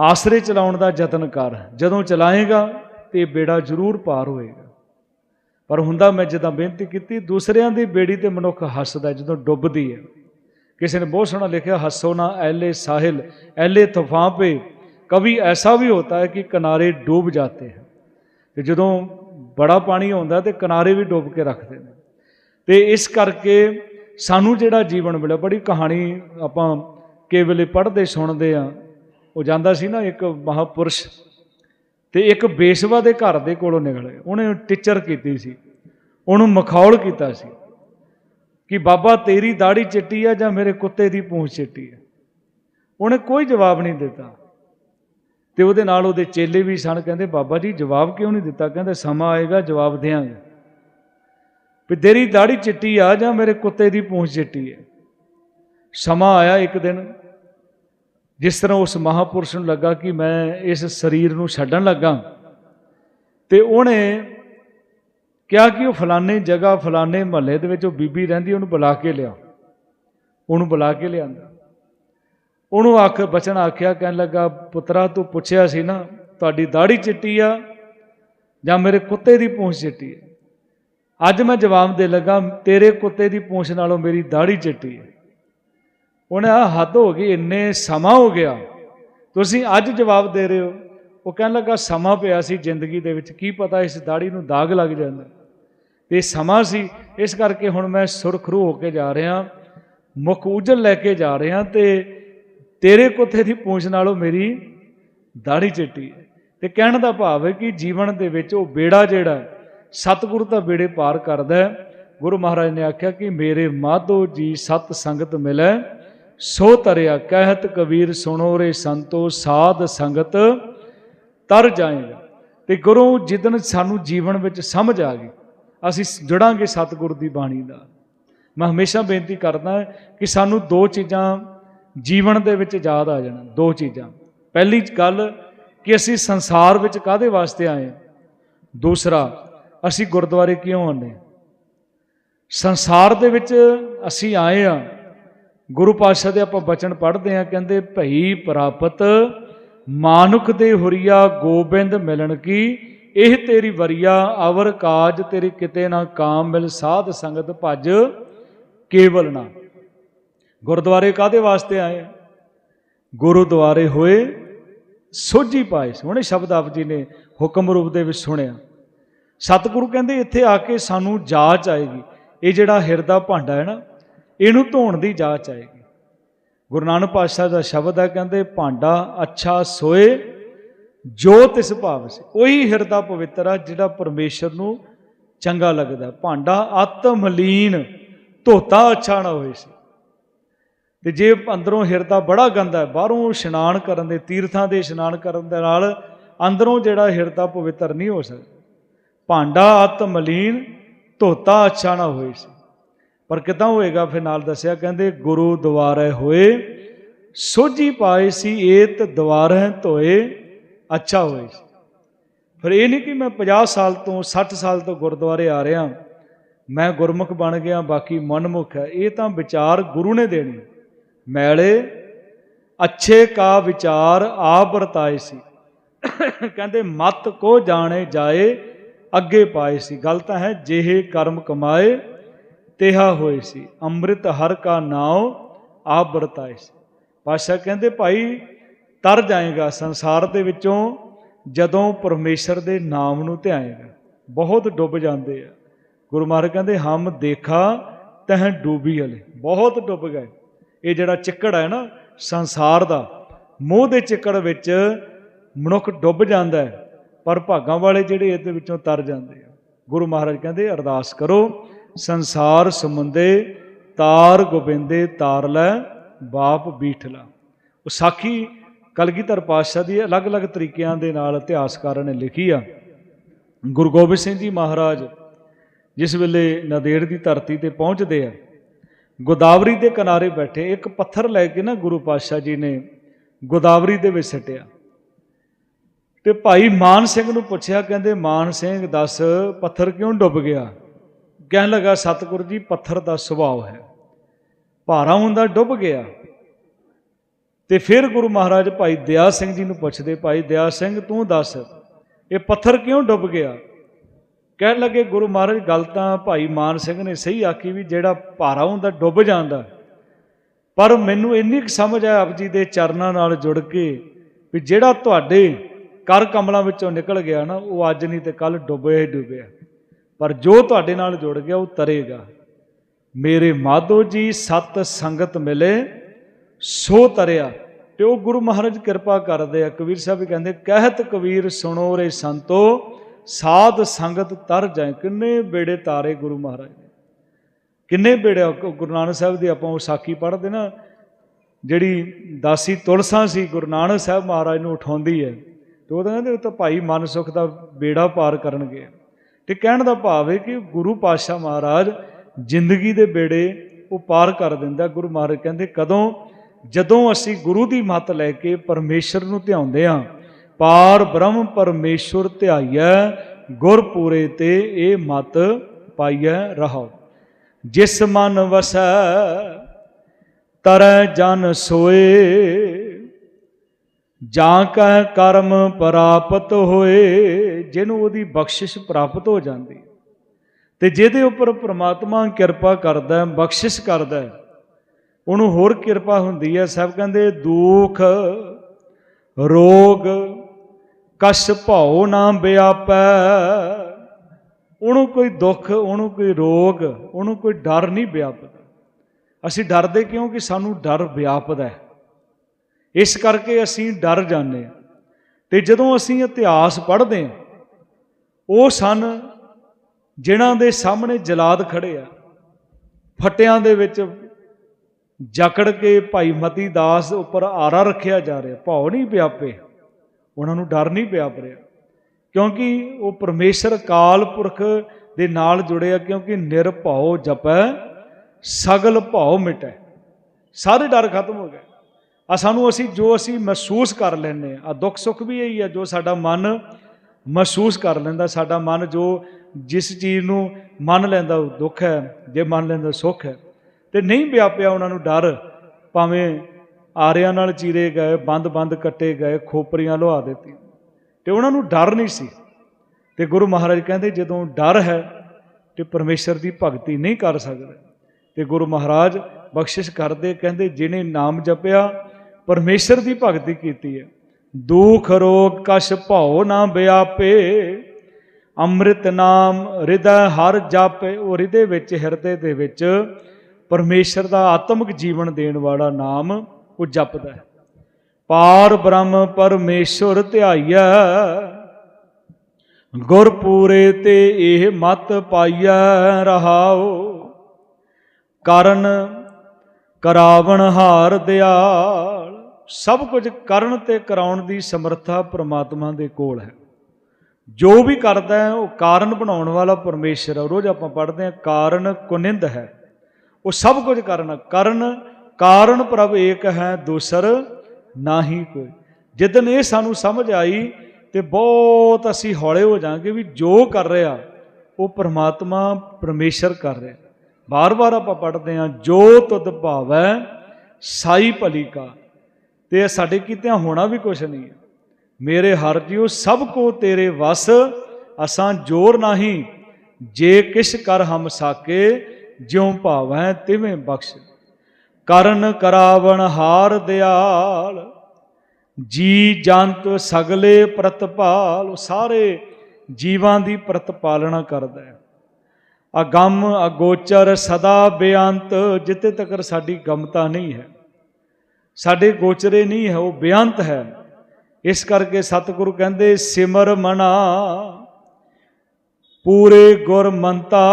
Speaker 1: ਆਸਰੇ ਚਲਾਉਣ ਦਾ ਯਤਨ ਕਰ। ਜਦੋਂ ਚਲਾਏਗਾ ਤੇ ਇਹ ਬੇੜਾ ਜ਼ਰੂਰ ਪਾਰ ਹੋਏਗਾ। ਪਰ ਹੁੰਦਾ ਮੈਂ ਜਦੋਂ ਬੇਨਤੀ ਕੀਤੀ, ਦੂਸਰਿਆਂ ਦੀ ਬੇੜੀ ਤੇ ਮਨੁੱਖ ਹੱਸਦਾ ਜਦੋਂ ਡੁੱਬਦੀ ਹੈ। ਕਿਸੇ ਨੇ ਬਹੁਤ ਸੋਹਣਾ ਲਿਖਿਆ, ਹੱਸੋ ਨਾ, ਐਲੇ ਸਾਹਿਲ, ਐਲੇ ਤੂਫਾਨ ਪੇ। ਕਵੀ ਐਸਾ ਵੀ ਹੋਤਾ ਹੈ ਕਿ ਕਿਨਾਰੇ ਡੂਬ ਜਾਂਦੇ ਹਨ। ਤੇ ਜਦੋਂ ਬੜਾ ਪਾਣੀ ਆਉਂਦਾ ਤੇ ਕਿਨਾਰੇ ਵੀ ਡੁੱਬ ਕੇ ਰੱਖਦੇ ਨੇ। ਤੇ ਇਸ ਕਰਕੇ ਸਾਨੂੰ ਜਿਹੜਾ ਜੀਵਨ ਮਿਲਿਆ, ਬੜੀ ਕਹਾਣੀ ਆਪਾਂ ਕੇਵਲੇ ਪੜ੍ਹਦੇ, ਸੁਣਦੇ ਆ ਉਹ ਜਾਂਦਾ ਸੀ ਨਾ ਇੱਕ ਮਹਾਪੁਰਸ਼ ਤੇ ਇੱਕ ਬੇਸਵਾ ਦੇ ਘਰ ਦੇ ਕੋਲੋਂ ਨਿਕਲ। ਉਹਨੇ ਟੀਚਰ ਕੀਤੀ ਸੀ। ਉਹਨੂੰ ਮਖੌਲ ਕੀਤਾ ਸੀ ਕਿ ਬਾਬਾ ਤੇਰੀ ਦਾੜੀ ਚਿੱਟੀ ਆ ਜਾਂ ਮੇਰੇ ਕੁੱਤੇ ਦੀ ਪੂੰਛ ਚਿੱਟੀ ਆ। ਉਹਨੇ ਕੋਈ ਜਵਾਬ ਨਹੀਂ ਦਿੱਤਾ। ਤੇ ਉਹਦੇ ਨਾਲ ਉਹਦੇ ਚੇਲੇ ਵੀ ਸਨ। ਕਹਿੰਦੇ, ਬਾਬਾ ਜੀ, ਜਵਾਬ ਕਿਉਂ ਨਹੀਂ ਦਿੱਤਾ? ਕਹਿੰਦੇ, ਸਮਾਂ ਆਏਗਾ, ਜਵਾਬ ਦੇਵਾਂਗੇ ਵੀ ਤੇਰੀ ਦਾੜੀ ਚਿੱਟੀ ਆ ਜਾਂ ਮੇਰੇ ਕੁੱਤੇ ਦੀ ਪੂੰਛ ਚਿੱਟੀ ਹੈ ਸਮਾਂ ਆਇਆ ਇੱਕ ਦਿਨ। ਜਿਸ ਤਰ੍ਹਾਂ ਉਸ ਮਹਾਪੁਰਸ਼ ਨੂੰ ਲੱਗਾ ਕਿ ਮੈਂ ਇਸ ਸਰੀਰ ਨੂੰ ਛੱਡਣ ਲੱਗਾ, ਤੇ ਉਹਨੇ ਕਿਹਾ ਕਿ ਉਹ ਫਲਾਣੇ ਜਗ੍ਹਾ, ਫਲਾਣੇ ਮਹੱਲੇ ਦੇ ਵਿੱਚ ਉਹ ਬੀਬੀ ਰਹਿੰਦੀ, ਉਹਨੂੰ ਬੁਲਾ ਕੇ ਲਿਆ। ਉਹਨੂੰ ਬੁਲਾ ਕੇ ਲਿਆਂਦਾ। ਉਹਨੂੰ ਆਖ, ਬਚਨ ਆਖਿਆ, ਕਹਿਣ ਲੱਗਾ, ਪੁੱਤਰਾ, ਤੂੰ ਪੁੱਛਿਆ ਸੀ ਨਾ, ਤੁਹਾਡੀ ਦਾੜੀ ਚਿੱਟੀ ਆ ਜਾਂ ਮੇਰੇ ਕੁੱਤੇ ਦੀ ਪੂੰਛ ਚਿੱਟੀ ਹੈ ਅੱਜ ਮੈਂ ਜਵਾਬ ਦੇ ਲੱਗਾ, ਤੇਰੇ ਕੁੱਤੇ ਦੀ ਪੂੰਛ ਨਾਲੋਂ ਮੇਰੀ ਦਾੜੀ ਚਿੱਟੀ ਹੈ ਹੁਣ ਆ ਹੱਦ ਹੋ ਗਈ, ਇੰਨੇ ਸਮਾਂ ਹੋ ਗਿਆ। ਤੁਸੀਂ ਅੱਜ ਜਵਾਬ ਦੇ ਰਹੇ ਹੋ। ਉਹ ਕਹਿਣ ਲੱਗਾ, ਸਮਾਂ ਪਿਆ ਸੀ ਜ਼ਿੰਦਗੀ ਦੇ ਵਿੱਚ, ਕੀ ਪਤਾ ਇਸ ਦਾੜੀ ਨੂੰ ਦਾਗ ਲੱਗ ਜਾਂਦਾ। ਤੇ ਸਮਾਂ ਸੀ, ਇਸ ਕਰਕੇ ਹੁਣ ਮੈਂ ਸੁਰਖਰੂ ਹੋ ਕੇ ਜਾ ਰਿਹਾ, ਮੁਖ ਉਜਲ ਲੈ ਕੇ ਜਾ ਰਿਹਾ ਤੇ ਤੇਰੇ ਕੁੱਤੇ ਦੀ ਪੂੰਛ ਨਾਲੋਂ ਮੇਰੀ ਦਾੜੀ ਚਿੱਟੀ ਹੈ। ਤੇ ਕਹਿਣ ਦਾ ਭਾਵ ਹੈ ਕਿ ਜੀਵਨ ਦੇ ਵਿੱਚ ਉਹ ਬੇੜਾ ਜਿਹੜਾ ਸਤਿਗੁਰੂ ਦਾ ਬੇੜੇ ਪਾਰ ਕਰਦਾ ਹੈ। ਗੁਰੂ ਮਹਾਰਾਜ ਨੇ ਆਖਿਆ ਕਿ ਮੇਰੇ ਮਾਧੋ ਜੀ ਸਤ ਸੰਗਤ ਮਿਲੈ। ਸੋ ਤਰਿਆ ਕਹਿਤ ਕਬੀਰ ਸੁਣੋ ਰੇ ਸੰਤੋ, ਸਾਧ ਸੰਗਤ ਤਰ ਜਾਏਗਾ। ਤੇ ਗੁਰੂ ਜਿੱਦਨ ਸਾਨੂੰ ਜੀਵਨ ਵਿੱਚ ਸਮਝ ਆ ਗਈ, ਅਸੀਂ ਜੁੜਾਂਗੇ ਸਤਿਗੁਰ ਦੀ ਬਾਣੀ ਨਾਲ। ਮੈਂ ਹਮੇਸ਼ਾ ਬੇਨਤੀ ਕਰਦਾ ਕਿ ਸਾਨੂੰ ਦੋ ਚੀਜ਼ਾਂ ਜੀਵਨ ਦੇ ਵਿੱਚ ਯਾਦ ਆ ਜਾਣ, ਦੋ ਚੀਜ਼ਾਂ। ਪਹਿਲੀ ਗੱਲ ਕਿ ਅਸੀਂ ਸੰਸਾਰ ਵਿੱਚ ਕਾਦੇ ਵਾਸਤੇ ਆਏ ਦੂਸਰਾ, ਅਸੀਂ ਗੁਰਦੁਆਰੇ ਕਿਉਂ ਆਉਂਦੇ ਹਾਂ? ਸੰਸਾਰ ਦੇ ਵਿੱਚ ਅਸੀਂ ਆਏ ਆ ਗੁਰੂ ਪਾਤਸ਼ਾਹ ਦੇ ਆਪਾਂ ਬਚਨ ਪੜ੍ਹਦੇ ਆ ਕਹਿੰਦੇ, ਭਈ ਪ੍ਰਾਪਤ ਮਾਨੁਖ ਦੇ ਹੁਰੀਆ ਗੋਬਿੰਦ ਮਿਲਣ ਕੀ? ਇਹ ਤੇਰੀ ਵਰੀਆ, ਅਵਰ ਕਾਜ ਤੇਰੇ ਕਿਤੇ ਨਾ ਕਾਮ ਮਿਲ, ਸਾਧ ਸੰਗਤ ਭਜ ਕੇਵਲ ਨਾ। ਗੁਰਦੁਆਰੇ ਕਾਦੇ ਵਾਸਤੇ ਆਏ ਗੁਰਦੁਆਰੇ ਹੋਏ ਸੋਝੀ ਪਾਏ ਸੋਹਣੇ ਸ਼ਬਦ ਆਪ ਜੀ ਨੇ ਹੁਕਮ ਰੂਪ ਦੇ ਵਿੱਚ ਸੁਣਿਆ। ਸਤਿਗੁਰੂ ਕਹਿੰਦੇ, ਇੱਥੇ ਆ ਕੇ ਸਾਨੂੰ ਜਾਚ ਆਏਗੀ। ਇਹ ਜਿਹੜਾ ਹਿਰਦਾ ਭਾਂਡਾ ਹੈ ਨਾ ਇਹਨੂੰ ਧੋਣ ਦੀ ਜਾਚ ਆਏਗੀ। ਗੁਰੂ ਨਾਨਕ ਪਾਤਸ਼ਾਹ ਦਾ ਸ਼ਬਦ ਹੈ ਕਹਿੰਦੇ, ਭਾਂਡਾ ਅੱਛਾ ਸੋਏ, ਜੋ ਤਿਸ ਭਾਵ ਸੀ ਉਹੀ ਹਿਰਦਾ ਪਵਿੱਤਰ ਆ, ਜਿਹੜਾ ਪਰਮੇਸ਼ਰ ਨੂੰ ਚੰਗਾ ਲੱਗਦਾ। ਭਾਂਡਾ ਆਤਮਲੀਨ, ਧੋਤਾ ਅੱਛਾ ਨਾ ਹੋਏ ਸੀ। ਤੇ ਜੇ ਅੰਦਰੋਂ ਹਿਰਦਾ ਬੜਾ ਗੰਦਾ ਹੈ, ਬਾਹਰੋਂ ਇਸ਼ਨਾਨ ਕਰਨ ਦੇ, ਤੀਰਥਾਂ ਦੇ ਇਸ਼ਨਾਨ ਕਰਨ ਦੇ ਨਾਲ ਅੰਦਰੋਂ ਜਿਹੜਾ ਹਿਰਦਾ ਪਵਿੱਤਰ ਨਹੀਂ ਹੋ ਸਕਦਾ। ਭਾਂਡਾ ਆਤਮਲੀਨ, ਧੋਤਾ ਅੱਛਾ ਨਾ ਹੋਏ ਸੀ। ਪਰ ਕਿਦਾਂ ਹੋਏਗਾ ਫਿਰ ਨਾਲ ਦੱਸਿਆ, ਕਹਿੰਦੇ ਗੁਰੂ ਦੁਆਰੇ ਹੋਏ, ਸੋਝੀ ਪਾਏ ਸੀ, ਏਤ ਦੁਆਰੇ ਧੋਏ, ਅੱਛਾ ਹੋਏ ਸੀ। ਫਿਰ ਇਹ ਨਹੀਂ ਕਿ ਮੈਂ 50 ਸਾਲ ਤੋਂ 60 ਸਾਲ ਤੋਂ ਗੁਰਦੁਆਰੇ ਆ ਰਿਹਾ, ਮੈਂ ਗੁਰਮੁਖ ਬਣ ਗਿਆ, ਬਾਕੀ ਮਨਮੁਖ ਹੈ। ਇਹ ਤਾਂ ਵਿਚਾਰ ਗੁਰੂ ਨੇ ਦੇਣੀ। ਮੈਲੇ ਅੱਛੇ ਕਾ ਵਿਚਾਰ ਆਪ ਵਰਤਾਏ ਸੀ। ਕਹਿੰਦੇ, ਮਤ ਕੋ ਜਾਣੇ ਜਾਏ, ਅੱਗੇ ਪਾਏ ਸੀ। ਗੱਲ ਤਾਂ ਹੈ, ਜਿਹੇ ਕਰਮ ਕਮਾਏ ਤੇਹਾ ਹੋਏ ਸੀ, ਅੰਮ੍ਰਿਤ ਹਰ ਕਾ ਨਾਉ ਆਪ ਵਰਤਾਏ ਸੀ। ਪਾਸ਼ਾ ਕਹਿੰਦੇ, ਭਾਈ, ਤਰ ਜਾਏਗਾ ਸੰਸਾਰ ਦੇ ਵਿੱਚੋਂ ਜਦੋਂ ਪਰਮੇਸ਼ਰ ਦੇ ਨਾਮ ਨੂੰ ਧਿਆਏਗਾ। ਬਹੁਤ ਡੁੱਬ ਜਾਂਦੇ ਆ। ਗੁਰੂ ਮਹਾਰਾਜ ਕਹਿੰਦੇ, ਹਮ ਦੇਖਾ ਤਹ ਡੂਬੀ ਹਲੇ ਬਹੁਤ ਡੁੱਬ ਗਏ। ਇਹ ਜਿਹੜਾ ਚਿੱਕੜ ਹੈ ਨਾ, ਸੰਸਾਰ ਦਾ, ਮੋਹ ਦੇ ਚਿੱਕੜ ਵਿੱਚ ਮਨੁੱਖ ਡੁੱਬ ਜਾਂਦਾ ਹੈ, ਪਰ ਭਾਗਾਂ ਵਾਲੇ ਜਿਹੜੇ ਇਹਦੇ ਵਿੱਚੋਂ ਤਰ ਜਾਂਦੇ ਆ। ਗੁਰੂ ਮਹਾਰਾਜ ਕਹਿੰਦੇ, ਅਰਦਾਸ ਕਰੋ ਸੰਸਾਰ ਸਮੁੰਦੇ ਤਾਰ ਗੋਬਿੰਦੇ ਤਾਰ ਲੈ, ਬਾਪ ਬੀਠਲਾ ਉਹ ਸਾਖੀ ਕਲਗੀਧਰ ਪਾਤਸ਼ਾਹ ਦੀ ਅਲੱਗ-ਅਲੱਗ ਤਰੀਕਿਆਂ ਦੇ ਨਾਲ ਇਤਿਹਾਸਕਾਰਾਂ ਨੇ ਲਿਖੀ ਆ। ਗੁਰੂ ਗੋਬਿੰਦ ਸਿੰਘ ਜੀ ਮਹਾਰਾਜ ਜਿਸ ਵੇਲੇ ਨਦੇੜ ਦੀ ਧਰਤੀ ਤੇ ਪਹੁੰਚਦੇ ਆ, ਗੋਦਾਵਰੀ ਦੇ ਕਿਨਾਰੇ ਬੈਠੇ, ਇੱਕ ਪੱਥਰ ਲੈ ਕੇ ਨਾ ਗੁਰੂ ਪਾਤਸ਼ਾਹ ਜੀ ਨੇ ਗੋਦਾਵਰੀ ਦੇ ਵਿੱਚ ਸੱਟਿਆ। ਤੇ ਭਾਈ ਮਾਨ ਸਿੰਘ ਨੂੰ ਪੁੱਛਿਆ, ਕਹਿੰਦੇ, ਮਾਨ ਸਿੰਘ, ਦੱਸ, ਪੱਥਰ ਕਿਉਂ ਡੁੱਬ ਗਿਆ? ਕਹਿਣ ਲੱਗਾ, ਸਤਿਗੁਰੂ ਜੀ, ਪੱਥਰ ਦਾ ਸੁਭਾਅ ਹੈ। ਭਾਰਾ ਹੁੰਦਾ ਡੁੱਬ ਗਿਆ। ਤੇ ਫਿਰ ਗੁਰੂ ਮਹਾਰਾਜ ਭਾਈ ਦਇਆ ਸਿੰਘ ਜੀ ਨੂੰ ਪੁੱਛਦੇ, ਭਾਈ ਦਇਆ ਸਿੰਘ, ਤੂੰ ਦੱਸ, ਇਹ ਪੱਥਰ ਕਿਉਂ ਡੁੱਬ ਗਿਆ? ਕਹਿਣ ਲੱਗੇ, ਗੁਰੂ ਮਹਾਰਾਜ, ਗੱਲ ਤਾਂ ਭਾਈ ਮਾਨ ਸਿੰਘ ਨੇ ਸਹੀ ਆਖੀ ਵੀ ਜਿਹੜਾ ਭਾਰਾ ਹੁੰਦਾ ਡੁੱਬ ਜਾਂਦਾ। ਪਰ ਮੈਨੂੰ ਇੰਨੀ ਕੁ ਸਮਝ ਆ ਆਪ ਜੀ ਦੇ ਚਰਨਾਂ ਨਾਲ ਜੁੜ ਕੇ ਵੀ ਜਿਹੜਾ ਤੁਹਾਡੇ ਕਰ ਕਮਲਾਂ ਵਿੱਚੋਂ ਨਿਕਲ ਗਿਆ ਨਾ, ਉਹ ਅੱਜ ਨਹੀਂ ਤੇ ਕੱਲ ਡੁੱਬਿਆ ਹੀ ਡੁੱਬਿਆ। ਪਰ ਜੋ ਤੁਹਾਡੇ ਨਾਲ ਜੁੜ ਗਿਆ, ਉਹ ਤਰੇਗਾ। ਮੇਰੇ ਮਾਧੋ ਜੀ, ਸਤ ਸੰਗਤ ਮਿਲੇ, ਸੋ ਤਰਿਆ। ਤੇ ਉਹ ਗੁਰੂ ਮਹਾਰਾਜ ਕਿਰਪਾ ਕਰਦੇ ਆ। ਕਬੀਰ ਸਾਹਿਬ ਵੀ ਕਹਿੰਦੇ, ਕਹਿਤ ਕਬੀਰ ਸੁਣੋ ਰੇ ਸੰਤੋ, ਸਾਧ ਸੰਗਤ ਤਰ ਜਾਏ। ਕਿੰਨੇ ਬੇੜੇ ਤਾਰੇ ਗੁਰੂ ਮਹਾਰਾਜ ਨੇ। ਕਿੰਨੇ ਬੇੜੇ ਗੁਰੂ ਨਾਨਕ ਸਾਹਿਬ ਦੀ ਆਪਾਂ ਉਹ ਸਾਖੀ ਪੜ੍ਹਦੇ ਨਾ, ਜਿਹੜੀ ਦਾਸੀ ਤੁਲਸਾਂ ਸੀ, ਗੁਰੂ ਨਾਨਕ ਸਾਹਿਬ ਮਹਾਰਾਜ ਨੂੰ ਉਠਾਉਂਦੀ ਹੈ। ਤੇ ਉਹ ਕਹਿੰਦੇ, ਉਹ ਤਾਂ ਭਾਈ ਮਨ ਸੁਖ ਦਾ ਬੇੜਾ ਪਾਰ ਕਰਨਗੇ। ਤੇ ਕਹਿਣ ਦਾ ਭਾਵ ਹੈ ਕਿ ਗੁਰੂ ਪਾਤਸ਼ਾਹ ਮਹਾਰਾਜ ਜ਼ਿੰਦਗੀ ਦੇ ਬੇੜੇ ਉਹ ਪਾਰ ਕਰ ਦਿੰਦਾ। ਗੁਰੂ ਮਹਾਰਾਜ ਕਹਿੰਦੇ, ਕਦੋਂ? ਜਦੋਂ ਅਸੀਂ ਗੁਰੂ ਦੀ ਮੱਤ ਲੈ ਕੇ ਪਰਮੇਸ਼ਰ ਨੂੰ ਧਿਆਉਂਦੇ ਹਾਂ, ਪਾਰ ਬ੍ਰਹਮ ਪਰਮੇਸ਼ਰ ਧਿਆਈਐ ਗੁਰਪੂਰੇ ਤੇ ਇਹ ਮਤ ਪਾਈਐ ਰਹਾਓ ਜਿਸ ਮਨ ਵਸੈ, ਤਰੈ ਜਨ ਸੋਏ ਜਾਂ ਕੈ ਕਰਮ ਪ੍ਰਾਪਤ ਹੋਏ, ਜਿਹਨੂੰ ਉਹਦੀ ਬਖਸ਼ਿਸ਼ ਪ੍ਰਾਪਤ ਹੋ ਜਾਂਦੀ ਤੇ ਜਿਹਦੇ ਉੱਪਰ ਪ੍ਰਮਾਤਮਾ ਕਿਰਪਾ ਕਰਦਾ ਹੈ, ਬਖਸ਼ਿਸ਼ ਕਰਦਾ ਹੈ, ਉਹਨੂੰ ਹੋਰ ਕਿਰਪਾ ਹੁੰਦੀ ਹੈ। ਸਭ ਕਹਿੰਦੇ, ਦੁੱਖ, ਰੋਗ ਕਸ਼ ਭਉ ਨਾ ਵਿਆਪੈ। ਉਹਨੂੰ ਕੋਈ ਦੁੱਖ, ਉਹਨੂੰ ਕੋਈ ਰੋਗ, ਉਹਨੂੰ ਕੋਈ ਡਰ ਨਹੀਂ ਵਿਆਪਦਾ। ਅਸੀਂ ਡਰਦੇ ਕਿਉਂ ਕਿ ਸਾਨੂੰ ਡਰ ਵਿਆਪਦਾ ਹੈ? ਇਸ ਕਰਕੇ ਅਸੀਂ ਡਰ ਜਾਂਦੇ ਹਾਂ। ਤੇ ਜਦੋਂ ਅਸੀਂ ਇਤਿਹਾਸ ਪੜ੍ਹਦੇ ਹਾਂ, ਉਹ ਸਨ ਜਿਨ੍ਹਾਂ ਦੇ ਸਾਹਮਣੇ ਜਲਾਦ ਖੜੇ ਆ। ਫਟਿਆਂ ਦੇ ਵਿੱਚ ਜਕੜ ਕੇ ਭਾਈ ਮਤੀ ਦਾਸ ਉੱਪਰ ਆਰਾ ਰੱਖਿਆ ਜਾ ਰਿਹਾ। ਭੌ ਨਹੀਂ ਵਿਆਪੇ ਉਹਨਾਂ ਨੂੰ ਡਰ ਨਹੀਂ ਵਿਆਪ ਰਿਹਾ ਕਿਉਂਕਿ ਉਹ ਪਰਮੇਸ਼ਰ ਕਾਲ ਪੁਰਖ ਦੇ ਨਾਲ ਜੁੜਿਆ ਕਿਉਂਕਿ ਨਿਰਭਉ ਜਪੈ, ਸਗਲ ਭਉ ਮਿਟੈ। ਸਾਰੇ ਡਰ ਖਤਮ ਹੋ ਗਏ। ਆ ਸਾਨੂੰ ਅਸੀਂ ਜੋ ਅਸੀਂ ਮਹਿਸੂਸ ਕਰ ਲੈਂਦੇ ਆ ਦੁੱਖ ਸੁੱਖ ਵੀ ਇਹੀ ਆ, ਜੋ ਸਾਡਾ ਮਨ ਮਹਿਸੂਸ ਕਰ ਲੈਂਦਾ, ਸਾਡਾ ਮਨ ਜੋ ਜਿਸ ਚੀਜ਼ ਨੂੰ ਮੰਨ ਲੈਂਦਾ ਉਹ ਦੁੱਖ ਹੈ, ਜੇ ਮੰਨ ਲੈਂਦਾ ਸੁੱਖ ਹੈ। ਤੇ ਨਹੀਂ ਵਿਆਪਿਆ ਉਹਨਾਂ ਨੂੰ ਡਰ, ਭਾਵੇਂ ਆਰਿਆਂ ਨਾਲ ਚੀਰੇ ਗਏ, ਬੰਦ-ਬੰਦ ਕੱਟੇ ਗਏ, ਖੋਪਰੀਆਂ ਲੁਹਾ ਦਿੱਤੀ ਤੇ ਉਹਨਾਂ ਨੂੰ ਡਰ ਨਹੀਂ ਸੀ। ਤੇ ਗੁਰੂ ਮਹਾਰਾਜ ਕਹਿੰਦੇ ਜਦੋਂ ਡਰ ਹੈ, ਤੇ ਪਰਮੇਸ਼ਰ ਦੀ ਭਗਤੀ ਨਹੀਂ ਕਰ ਸਕਦੇ। ਤੇ ਗੁਰੂ ਮਹਾਰਾਜ ਬਖਸ਼ਿਸ਼ ਕਰਦੇ, ਕਹਿੰਦੇ ਜਿਨੇ ਨਾਮ ਜਪਿਆ ਪਰਮੇਸ਼ਰ ਦੀ ਭਗਤੀ ਕੀਤੀ ਹੈ। ਦੁਖ ਰੋਗ ਕਸ਼ ਭਉ ਨਾ ਬਿਆਪੇ ਅੰਮ੍ਰਿਤ ਨਾਮ ਹਿਰਦੈ ਹਰ ਜਾਪੇ। ਉਹ ਹਿਰਦੇ ਵਿੱਚ, ਹਿਰਦੇ ਦੇ ਵਿੱਚ ਪਰਮੇਸ਼ਰ ਦਾ ਆਤਮਿਕ ਜੀਵਨ ਦੇਣ ਵਾਲਾ ਨਾਮ ਉਹ ਜਪਦਾ ਹੈ। ਪਾਰ ਬ੍ਰਹਮ ਪਰਮੇਸ਼ਰ ਧਿਆਈਐ ਗੁਰ ਪੂਰੇ ਤੇ ਇਹ ਮਤ ਪਾਈਐ ਰਹਾਓ ਕਰਨ, ਕਰਾਵਣ ਹਾਰ ਦਿਆ। ਸਭ ਕੁਝ ਕਰਨ ਤੇ ਕਰਾਉਣ ਦੀ ਸਮਰੱਥਾ ਪ੍ਰਮਾਤਮਾ ਦੇ ਕੋਲ ਹੈ। ਜੋ ਵੀ ਕਰਦਾ ਹੈ, ਉਹ ਕਾਰਨ ਬਣਾਉਣ ਵਾਲਾ ਪਰਮੇਸ਼ਰ ਹੈ। ਰੋਜ਼ ਆਪਾਂ ਪੜ੍ਹਦੇ ਹਾਂ, ਕਾਰਨ ਕੁਨਿੰਦ ਹੈ। ਉਹ ਸਭ ਕੁਝ ਕਰਨ ਕਰਨ, ਕਾਰਨ ਪ੍ਰਭ ਏਕ ਹੈ, ਦੂਸਰ ਨਾਹੀ ਕੋਈ। ਜਿੱਦਨ ਇਹ ਸਾਨੂੰ ਸਮਝ ਆਈ ਤੇ ਬਹੁਤ ਅਸੀਂ ਹੌਲੇ ਹੋ ਜਾਾਂਗੇ ਵੀ ਜੋ ਕਰ ਰਿਹਾ, ਉਹ ਪ੍ਰਮਾਤਮਾ ਪਰਮੇਸ਼ਰ ਕਰ ਰਿਹਾ। ਬਾਰ-ਬਾਰ ਆਪਾਂ ਪੜ੍ਹਦੇ ਹਾਂ, ਜੋ ਤੁਧ ਭਾਵੈ, ਸਾਈ ਭਲੀ ਕਾ। ਤੇ ਸਾਡੇ ਕੀਤਿਆਂ ਹੋਣਾ ਵੀ ਕੁਛ ਨਹੀਂ ਹੈ। ਮੇਰੇ ਹਰ ਜੀਉ ਸਭ ਕੋ ਤੇਰੇ ਵਸ, ਅਸਾਂ ਜੋਰ ਨਹੀਂ, ਜੇ ਕਿਛ ਕਰ ਹਮ ਸਾਕੇ, ਜਿਉ ਭਾਵੈ ਤਿਵੇਂ ਬਖਸ਼। ਕਰਨ ਕਰਾਵਣ ਹਾਰ ਦਿਆਲ, ਜੀ ਜੰਤ ਸਗਲੇ ਪ੍ਰਤਪਾਲ, ਸਾਰੇ ਜੀਵਾਂ ਦੀ ਪ੍ਰਤਪਾਲਣਾ ਕਰਦਾ। ਹੈ ਅਗੰਮ ਅਗੋਚਰ ਸਦਾ ਬੇਅੰਤ ਜਿੱਤੇ ਤੱਕ ਸਾਡੀ ਗਮਤਾ ਨਹੀਂ ਹੈ। ਸਾਡੇ ਗੋਚਰੇ ਨਹੀਂ ਹੈ, ਉਹ ਬੇਅੰਤ ਹੈ। ਇਸ ਕਰਕੇ ਸਤਿਗੁਰੂ ਕਹਿੰਦੇ, ਸਿਮਰ ਮਨਾ, ਪੂਰੇ ਗੁਰ ਮੰਤਾ,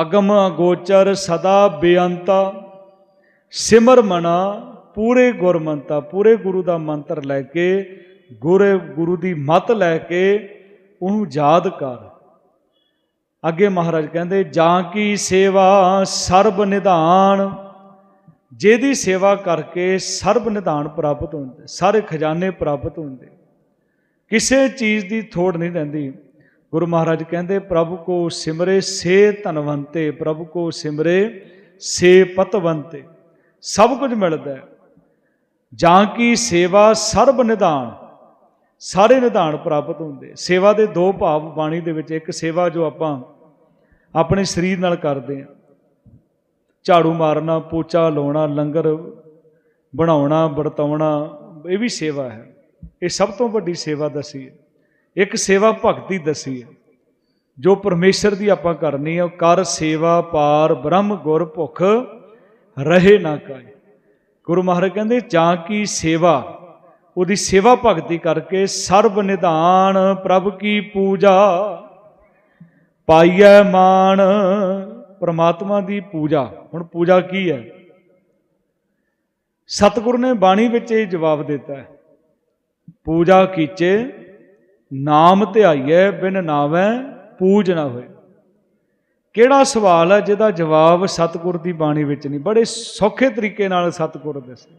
Speaker 1: ਅਗਮ ਅਗੋਚਰ ਸਦਾ ਬੇਅੰਤਾ। ਸਿਮਰ ਮਨਾ, ਪੂਰੇ ਗੁਰਮੰਤਾ ਪੂਰੇ ਗੁਰੂ ਦਾ ਮੰਤਰ ਲੈ ਕੇ, ਗੁਰੇ ਗੁਰੂ ਦੀ ਮਤ ਲੈ ਕੇ ਉਹਨੂੰ ਯਾਦ ਕਰ। ਅੱਗੇ ਮਹਾਰਾਜ ਕਹਿੰਦੇ, ਜਾਂ ਕੀ ਸੇਵਾ ਸਰਬ ਨਿਧਾਨ ਜਿਹਦੀ ਸੇਵਾ ਕਰਕੇ ਸਰਬ ਨਿਧਾਨ ਪ੍ਰਾਪਤ ਹੁੰਦੇ ਸਾਰੇ ਖਜ਼ਾਨੇ ਪ੍ਰਾਪਤ ਹੁੰਦੇ ਕਿਸੇ ਚੀਜ਼ ਦੀ ਥੋੜ ਨਹੀਂ ਰਹਿੰਦੀ। ਗੁਰੂ ਮਹਾਰਾਜ ਕਹਿੰਦੇ, ਪ੍ਰਭੂ ਕੋ ਸਿਮਰੇ ਸੇ ਧਨਵੰਤੇ, ਪ੍ਰਭੂ ਕੋ ਸਿਮਰੇ ਸੇ ਪਤਵੰਤੇ। ਸਭ ਕੁਝ ਮਿਲਦਾ ਹੈ। ਜਾਂ ਕੀ ਸੇਵਾ ਸਰਬ ਨਿਧਾਨ, ਸਾਰੇ ਨਿਧਾਨ ਪ੍ਰਾਪਤ ਹੁੰਦੇ। ਸੇਵਾ ਦੇ ਦੋ ਭਾਵ ਬਾਣੀ ਦੇ ਵਿੱਚ, ਇੱਕ ਸੇਵਾ ਜੋ ਆਪਾਂ ਆਪਣੇ ਸਰੀਰ ਨਾਲ ਕਰਦੇ ਹਾਂ ਝਾੜੂ ਮਾਰਨਾ, ਪੋਚਾ ਲਾਉਣਾ, ਲੰਗਰ ਬਣਾਉਣਾ, ਵਰਤਾਉਣਾ, ਇਹ ਵੀ ਸੇਵਾ ਹੈ। ਇਹ ਸਭ ਤੋਂ ਵੱਡੀ ਸੇਵਾ ਦੱਸੀ ਹੈ। ਇੱਕ ਸੇਵਾ ਭਗਤੀ ਦੱਸੀ ਹੈ। ਜੋ ਪਰਮੇਸ਼ਰ ਦੀ ਆਪਾਂ ਕਰਨੀ ਹੈ ਉਹ ਕਰ ਸੇਵਾ ਪਾਰ ਬ੍ਰਹਮ ਗੁਰ ਭੁਖ ਰਹੇ ਨਾ ਕਾਈ ਗੁਰੂ ਮਹਾਰਾਜ ਕਹਿੰਦੇ, ਜਾਂ ਕੀ ਸੇਵਾ, ਉਹਦੀ ਸੇਵਾ ਭਗਤੀ ਕਰਕੇ ਸਰਬ ਨਿਧਾਨ ਪ੍ਰਭ ਕੀ ਪੂਜਾ, ਪਾਈਐ ਮਾਨ ਪਰਮਾਤਮਾ ਦੀ ਪੂਜਾ। ਹੁਣ ਪੂਜਾ ਕੀ ਹੈ? ਸਤਿਗੁਰ ਨੇ ਬਾਣੀ ਵਿੱਚ ਇਹ ਜਵਾਬ ਦਿੱਤਾ ਹੈ। ਪੂਜਾ ਕੀਚੇ, ਨਾਮ ਧਿਆਈਐ, ਬਿਨ ਨਾਵੈ, ਪੂਜ ਨਾ ਹੋਏ। ਕਿਹੜਾ ਸਵਾਲ ਹੈ ਜਿਹਦਾ ਜਵਾਬ ਸਤਿਗੁਰ ਦੀ ਬਾਣੀ ਵਿੱਚ ਨਹੀਂ? ਬੜੇ ਸੌਖੇ ਤਰੀਕੇ ਨਾਲ ਸਤਿਗੁਰ ਦੱਸੇ।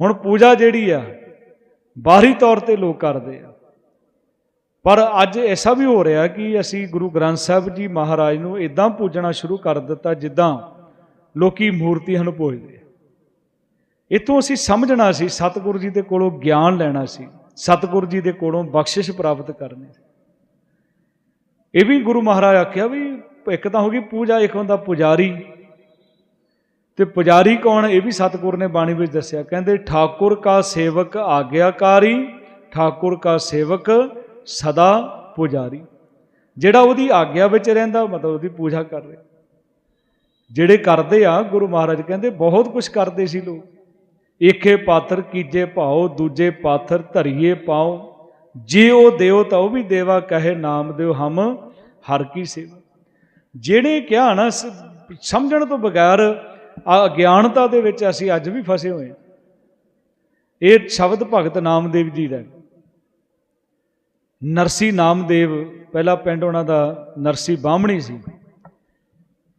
Speaker 1: ਹੁਣ ਪੂਜਾ ਜਿਹੜੀ ਆ, ਬਾਹਰੀ ਤੌਰ ਤੇ ਲੋਕ ਕਰਦੇ ਆ। ਪਰ ਅੱਜ ਐਸਾ ਵੀ ਹੋ ਰਿਹਾ ਕਿ ਅਸੀਂ ਗੁਰੂ ਗ੍ਰੰਥ ਸਾਹਿਬ ਜੀ ਮਹਾਰਾਜ ਨੂੰ ਇਦਾਂ ਪੂਜਣਾ ਸ਼ੁਰੂ ਕਰ ਦਿੱਤਾ ਜਿੱਦਾਂ ਲੋਕੀ ਮੂਰਤੀਆਂ ਨੂੰ ਪੂਜਦੇ ਆ। ਇਤੋਂ ਅਸੀਂ ਸਮਝਣਾ ਸੀ, ਸਤਿਗੁਰੂ ਜੀ ਦੇ ਕੋਲੋਂ ਗਿਆਨ ਲੈਣਾ ਸੀ, ਸਤਿਗੁਰੂ ਜੀ ਦੇ ਕੋਲੋਂ ਬਖਸ਼ਿਸ਼ ਪ੍ਰਾਪਤ ਕਰਨੀ ਸੀ। ਇਹ ਵੀ ਗੁਰੂ ਮਹਾਰਾਜ ਆਖਿਆ ਵੀ ਇੱਕ ਤਾਂ ਹੋ ਗਈ ਪੂਜਾ, ਇੱਕ ਹੁੰਦਾ ਪੁਜਾਰੀ। ਤੇ ਪੁਜਾਰੀ ਕੌਣ? ਇਹ ਵੀ ਸਤਿਗੁਰ ਨੇ ਬਾਣੀ ਵਿੱਚ ਦੱਸਿਆ। ਕਹਿੰਦੇ, ਠਾਕੁਰ ਕਾ ਸੇਵਕ ਆਗਿਆਕਾਰੀ, ਠਾਕੁਰ ਕਾ ਸੇਵਕ ਸਦਾ ਪੁਜਾਰੀ। ਜਿਹੜਾ ਉਹਦੀ ਆਗਿਆ ਵਿੱਚ ਰਹਿੰਦਾ, ਮਤਲਬ ਉਹਦੀ ਪੂਜਾ ਕਰ ਰਿਹਾ। ਜਿਹੜੇ ਕਰਦੇ ਆ, ਗੁਰੂ ਮਹਾਰਾਜ ਕਹਿੰਦੇ, ਬਹੁਤ ਕੁਝ ਕਰਦੇ ਸੀ ਲੋਕ। ਏਕੇ ਪਾਥਰ ਕੀਜੇ ਭਾਓ, ਦੂਜੇ ਪਾਥਰ ਧਰੀਏ ਪਾਓ। ਜੇ ਉਹ ਦਿਓ ਤਾਂ ਉਹ ਵੀ ਦੇਵਾ, ਕਹੇ ਨਾਮ ਦਿਓ ਹਮ, ਹਰ ਕੀ ਸੇਵਾ। ਜਿਹੜੇ ਕਿਹਾ ਨਾ ਸਮਝਣ ਤੋਂ ਬਗੈਰ ਅਗਿਆਨਤਾ ਦੇ ਵਿੱਚ ਅਸੀਂ ਅੱਜ ਵੀ ਫਸੇ ਹੋਏ ਹਾਂ। ਇਹ ਸ਼ਬਦ ਭਗਤ ਨਾਮਦੇਵ ਜੀ ਦਾ ਹੈ। ਨਰਸੀ ਨਾਮਦੇਵ, ਪਹਿਲਾ ਪਿੰਡ ਉਹਨਾਂ ਦਾ ਨਰਸੀ ਬਾਹਮਣੀ ਸੀ।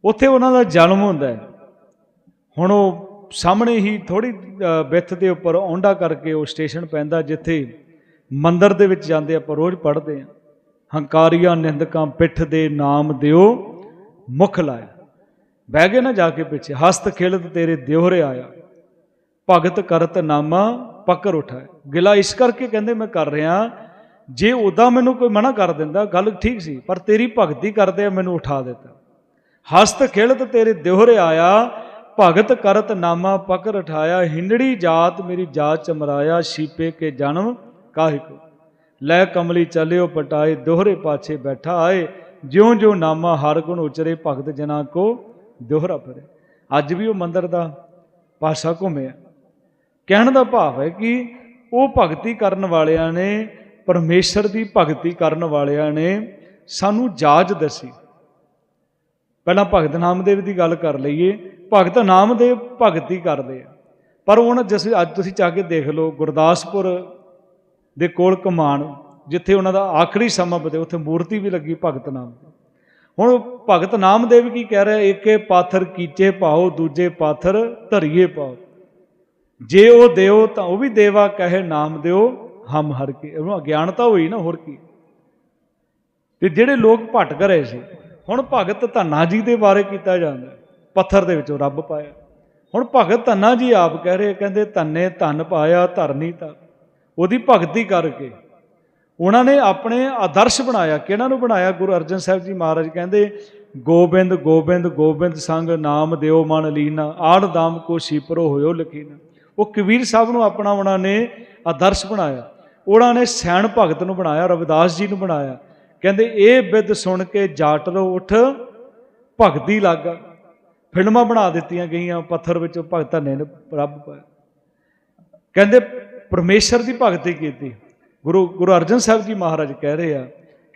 Speaker 1: ਉੱਥੇ ਉਹਨਾਂ ਦਾ ਜਨਮ ਹੁੰਦਾ ਹੁਣ ਉਹ ਸਾਹਮਣੇ ਹੀ ਥੋੜੀ ਵਿੱਥ ਦੇ ਉੱਪਰ ਔਂਡਾ ਕਰਕੇ ਉਹ ਸਟੇਸ਼ਨ ਪੈਂਦਾ ਜਿੱਥੇ ਮੰਦਰ ਦੇ ਵਿੱਚ ਜਾਂਦੇ ਆਪਾਂ ਰੋਜ਼ ਪੜ੍ਹਦੇ ਹਾਂ। ਹੰਕਾਰੀਆਂ, ਨਿੰਦਕਾਂ, ਪਿੱਠ ਦੇ ਨਾਮ ਦਿਓ, ਮੁਖ ਲਾਇਆ। ਬਹਿ ਗਏ ਨਾ ਜਾ ਕੇ ਪਿੱਛੇ, ਹਸਤ ਖਿਲਤ ਤੇਰੇ ਦਿਉਹਰੇ ਆਇਆ। ਭਗਤ ਕਰਤ ਨਾਮਾ ਪਕਰ ਉਠਾਏ ਗਿਲਾ ਇਸ ਕਰਕੇ ਕਹਿੰਦੇ ਮੈਂ ਕਰ ਰਿਹਾ ਜੇ ਉਦਾਂ ਮੈਨੂੰ ਕੋਈ ਮਨਾ ਕਰ ਦਿੰਦਾ, ਗੱਲ ਠੀਕ ਸੀ, ਪਰ ਤੇਰੀ ਭਗਤੀ ਕਰਦੇ ਮੈਨੂੰ ਉਠਾ ਦਿੱਤਾ। ਹਸਤ ਖਿਲਤ ਤੇਰੇ ਦਿਉਹਰੇ ਆਇਆ, ਭਗਤ ਕਰਤ ਨਾਮਾ ਪਕਰ ਉਠਾਇਆ ਹਿੰਡੜੀ ਜਾਤ ਮੇਰੀ ਜਾਤ ਚਮਰਾਇਆ ਸ਼ੀਪੇ ਕੇ ਜਨਮ ਕਾਹਿ ਕੋ। ਲੈ ਕਮਲੀ ਚੱਲਿਓ ਪਟਾਏ, ਦੋਹਰੇ ਪਾਛੇ ਬੈਠਾ ਆਏ ਜਿਉਂ ਜਿਉਂ ਨਾਮਾ ਹਰ ਗੁਣ ਉਚਰੇ, ਭਗਤ ਜਨਾ ਕੋ ਦੋਹਰਾ ਫਿਰੇ ਅੱਜ ਵੀ ਉਹ ਮੰਦਰ ਦਾ ਪਾਸਾ ਘੁੰਮਿਆ। ਕਹਿਣ ਦਾ ਭਾਵ ਹੈ ਕਿ ਉਹ ਭਗਤੀ ਕਰਨ ਵਾਲਿਆਂ ਨੇ ਪਰਮੇਸ਼ਰ ਦੀ ਭਗਤੀ ਕਰਨ ਵਾਲਿਆਂ ਨੇ ਸਾਨੂੰ ਜਾਜ ਦੱਸੀ। ਪਹਿਲਾਂ ਭਗਤ ਨਾਮਦੇਵ ਦੀ ਗੱਲ ਕਰ ਲਈਏ। ਭਗਤ ਨਾਮਦੇਵ ਭਗਤੀ ਕਰਦੇ ਆ। ਪਰ ਹੁਣ ਜਿਸ ਅੱਜ ਤੁਸੀਂ ਜਾ ਕੇ ਦੇਖ ਲਓ ਗੁਰਦਾਸਪੁਰ ਦੇ ਕੋਲ ਕਮਾਨ, ਜਿੱਥੇ ਉਹਨਾਂ ਦਾ ਆਖਰੀ ਸਮਾਂ ਬਤੇ ਉੱਥੇ ਮੂਰਤੀ ਵੀ ਲੱਗੀ ਭਗਤ ਨਾਮ ਹੁਣ ਭਗਤ ਨਾਮਦੇਵ ਕੀ ਕਹਿ ਰਿਹਾ? ਏਕੇ ਪਾਥਰ ਕੀਚੇ ਪਾਓ, ਦੂਜੇ ਪਾਥਰ ਧਰੀਏ ਪਾਓ। ਜੇ ਉਹ ਦਿਓ ਤਾਂ ਉਹ ਵੀ ਦੇਵਾ, ਕਹੇ ਨਾਮ ਦਿਓ। ਹਮ ਹਰ ਕੇ। ਉਹਨੂੰ ਅਗਿਆਨਤਾ ਹੋਈ ਨਾ ਹੋਰ ਕੀ। ਤੇ ਜਿਹੜੇ ਲੋਕ ਭਟਕ ਰਹੇ ਸੀ, ਹੁਣ ਭਗਤ ਧੰਨਾ ਜੀ ਦੇ ਬਾਰੇ ਕੀਤਾ ਜਾਂਦਾ। ਪੱਥਰ ਦੇ ਵਿੱਚੋਂ ਰੱਬ ਪਾਇਆ। ਹੁਣ ਭਗਤ ਧੰਨਾ ਜੀ ਆਪ ਕਹਿ ਰਹੇ ਕਹਿੰਦੇ ਧੰਨੇ ਧੰਨ ਪਾਇਆ, ਧਰਨੀ ਤਾਂ ਉਹਦੀ ਭਗਤੀ ਕਰਕੇ ਉਹਨਾਂ ਨੇ ਆਪਣੇ ਆਦਰਸ਼ ਬਣਾਇਆ। ਕਿਹਨਾਂ ਨੂੰ ਬਣਾਇਆ? ਗੁਰੂ ਅਰਜਨ ਸਾਹਿਬ ਜੀ ਮਹਾਰਾਜ ਕਹਿੰਦੇ, ਗੋਬਿੰਦ ਗੋਬਿੰਦ ਗੋਬਿੰਦ ਸੰਗ ਨਾਮ ਦਿਓ ਮਨ ਲੀਨਾ। ਆੜ ਦਾਮ ਕੋ ਸੀਪਰੋ ਹੋਇਓ ਲਕੀਨਾ। ਉਹ ਕਬੀਰ ਸਾਹਿਬ ਨੂੰ ਆਪਣਾ ਉਹਨਾਂ ਨੇ ਆਦਰਸ਼ ਬਣਾਇਆ। ਉਹਨਾਂ ਨੇ ਸੈਣ ਭਗਤ ਨੂੰ ਬਣਾਇਆ, ਰਵਿਦਾਸ ਜੀ ਨੂੰ ਬਣਾਇਆ। ਕਹਿੰਦੇ, ਇਹ ਵਿਦ ਸੁਣ ਕੇ ਜਾਟਰੋ ਉਠ, ਭਗਤੀ ਲੱਗਾ ਫਿਲਮਾਂ ਬਣਾ ਦਿੱਤੀਆਂ ਗਈਆਂ, ਪੱਥਰ ਵਿੱਚੋਂ ਭਗਤਾਂ ਨੇ ਰੱਬ ਪਾਇਆ। ਕਹਿੰਦੇ, ਪਰਮੇਸ਼ਰ ਦੀ ਭਗਤੀ ਕੀਤੀ। ਗੁਰੂ ਗੁਰੂ ਅਰਜਨ ਸਾਹਿਬ ਜੀ ਮਹਾਰਾਜ ਕਹਿ ਰਹੇ ਆ,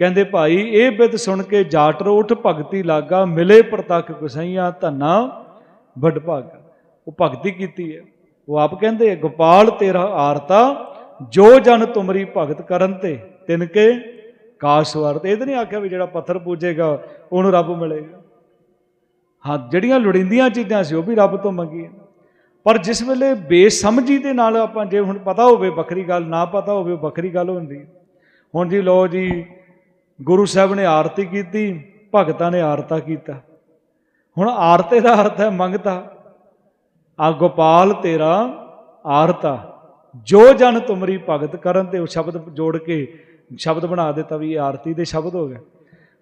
Speaker 1: ਕਹਿੰਦੇ, ਭਾਈ, ਇਹ ਬਿੱਦ ਸੁਣ ਕੇ ਜਾਟਰੋ ਉਠ, ਭਗਤੀ ਲਾਗਾ ਮਿਲੇ ਪ੍ਰਤੱਖ ਗੁਸਈਆਂ ਧੰਨਾ ਵੱਡ ਭਾਗਾ ਉਹ ਭਗਤੀ ਕੀਤੀ ਹੈ ਉਹ ਆਪ ਕਹਿੰਦੇ ਗੋਪਾਲ, ਤੇਰਾ ਆਰਤਾ ਜੋ ਜਨ ਤੁਮਰੀ ਭਗਤ ਕਰਨ ਤੇ, ਤਿਨ ਕੇ ਕਾਸ਼ਵਰ ਤੇ ਇਹ ਤਾਂ ਨਹੀਂ ਆਖਿਆ ਵੀ ਜਿਹੜਾ ਪੱਥਰ ਪੂਜੇਗਾ, ਉਹਨੂੰ ਰੱਬ ਮਿਲੇਗਾ। ਹਾਂ, ਜਿਹੜੀਆਂ ਲੋੜੀਂਦੀਆਂ ਚੀਜ਼ਾਂ ਸੀ, ਉਹ ਵੀ ਰੱਬ ਤੋਂ ਮੰਗੀਆਂ। ਪਰ ਜਿਸ ਵੇਲੇ ਬੇਸਮਝੀ ਦੇ ਨਾਲ ਆਪਾਂ ਜੇ ਹੁਣ ਪਤਾ ਹੋਵੇ ਵੱਖਰੀ ਗੱਲ, ਨਾ ਪਤਾ ਹੋਵੇ ਵੱਖਰੀ ਗੱਲ ਹੁੰਦੀ। ਹੁਣ ਜੀ ਲੋ ਜੀ, ਗੁਰੂ ਸਾਹਿਬ ਨੇ ਆਰਤੀ ਕੀਤੀ, ਭਗਤਾਂ ਨੇ ਆਰਤਾ ਕੀਤਾ। ਹੁਣ ਆਰਤੇ ਦਾ ਅਰਥ ਹੈ ਮੰਗਤਾ। ਆ ਗੋਪਾਲ ਤੇਰਾ ਆਰਤਾ। ਜੋ ਜਨ ਤੁਮਰੀ ਭਗਤ ਕਰਨ ਤੇ ਉਹ ਸ਼ਬਦ ਜੋੜ ਕੇ ਸ਼ਬਦ ਬਣਾ ਦਿੱਤਾ ਵੀ ਇਹ ਆਰਤੀ ਦੇ ਸ਼ਬਦ ਹੋ ਗਏ।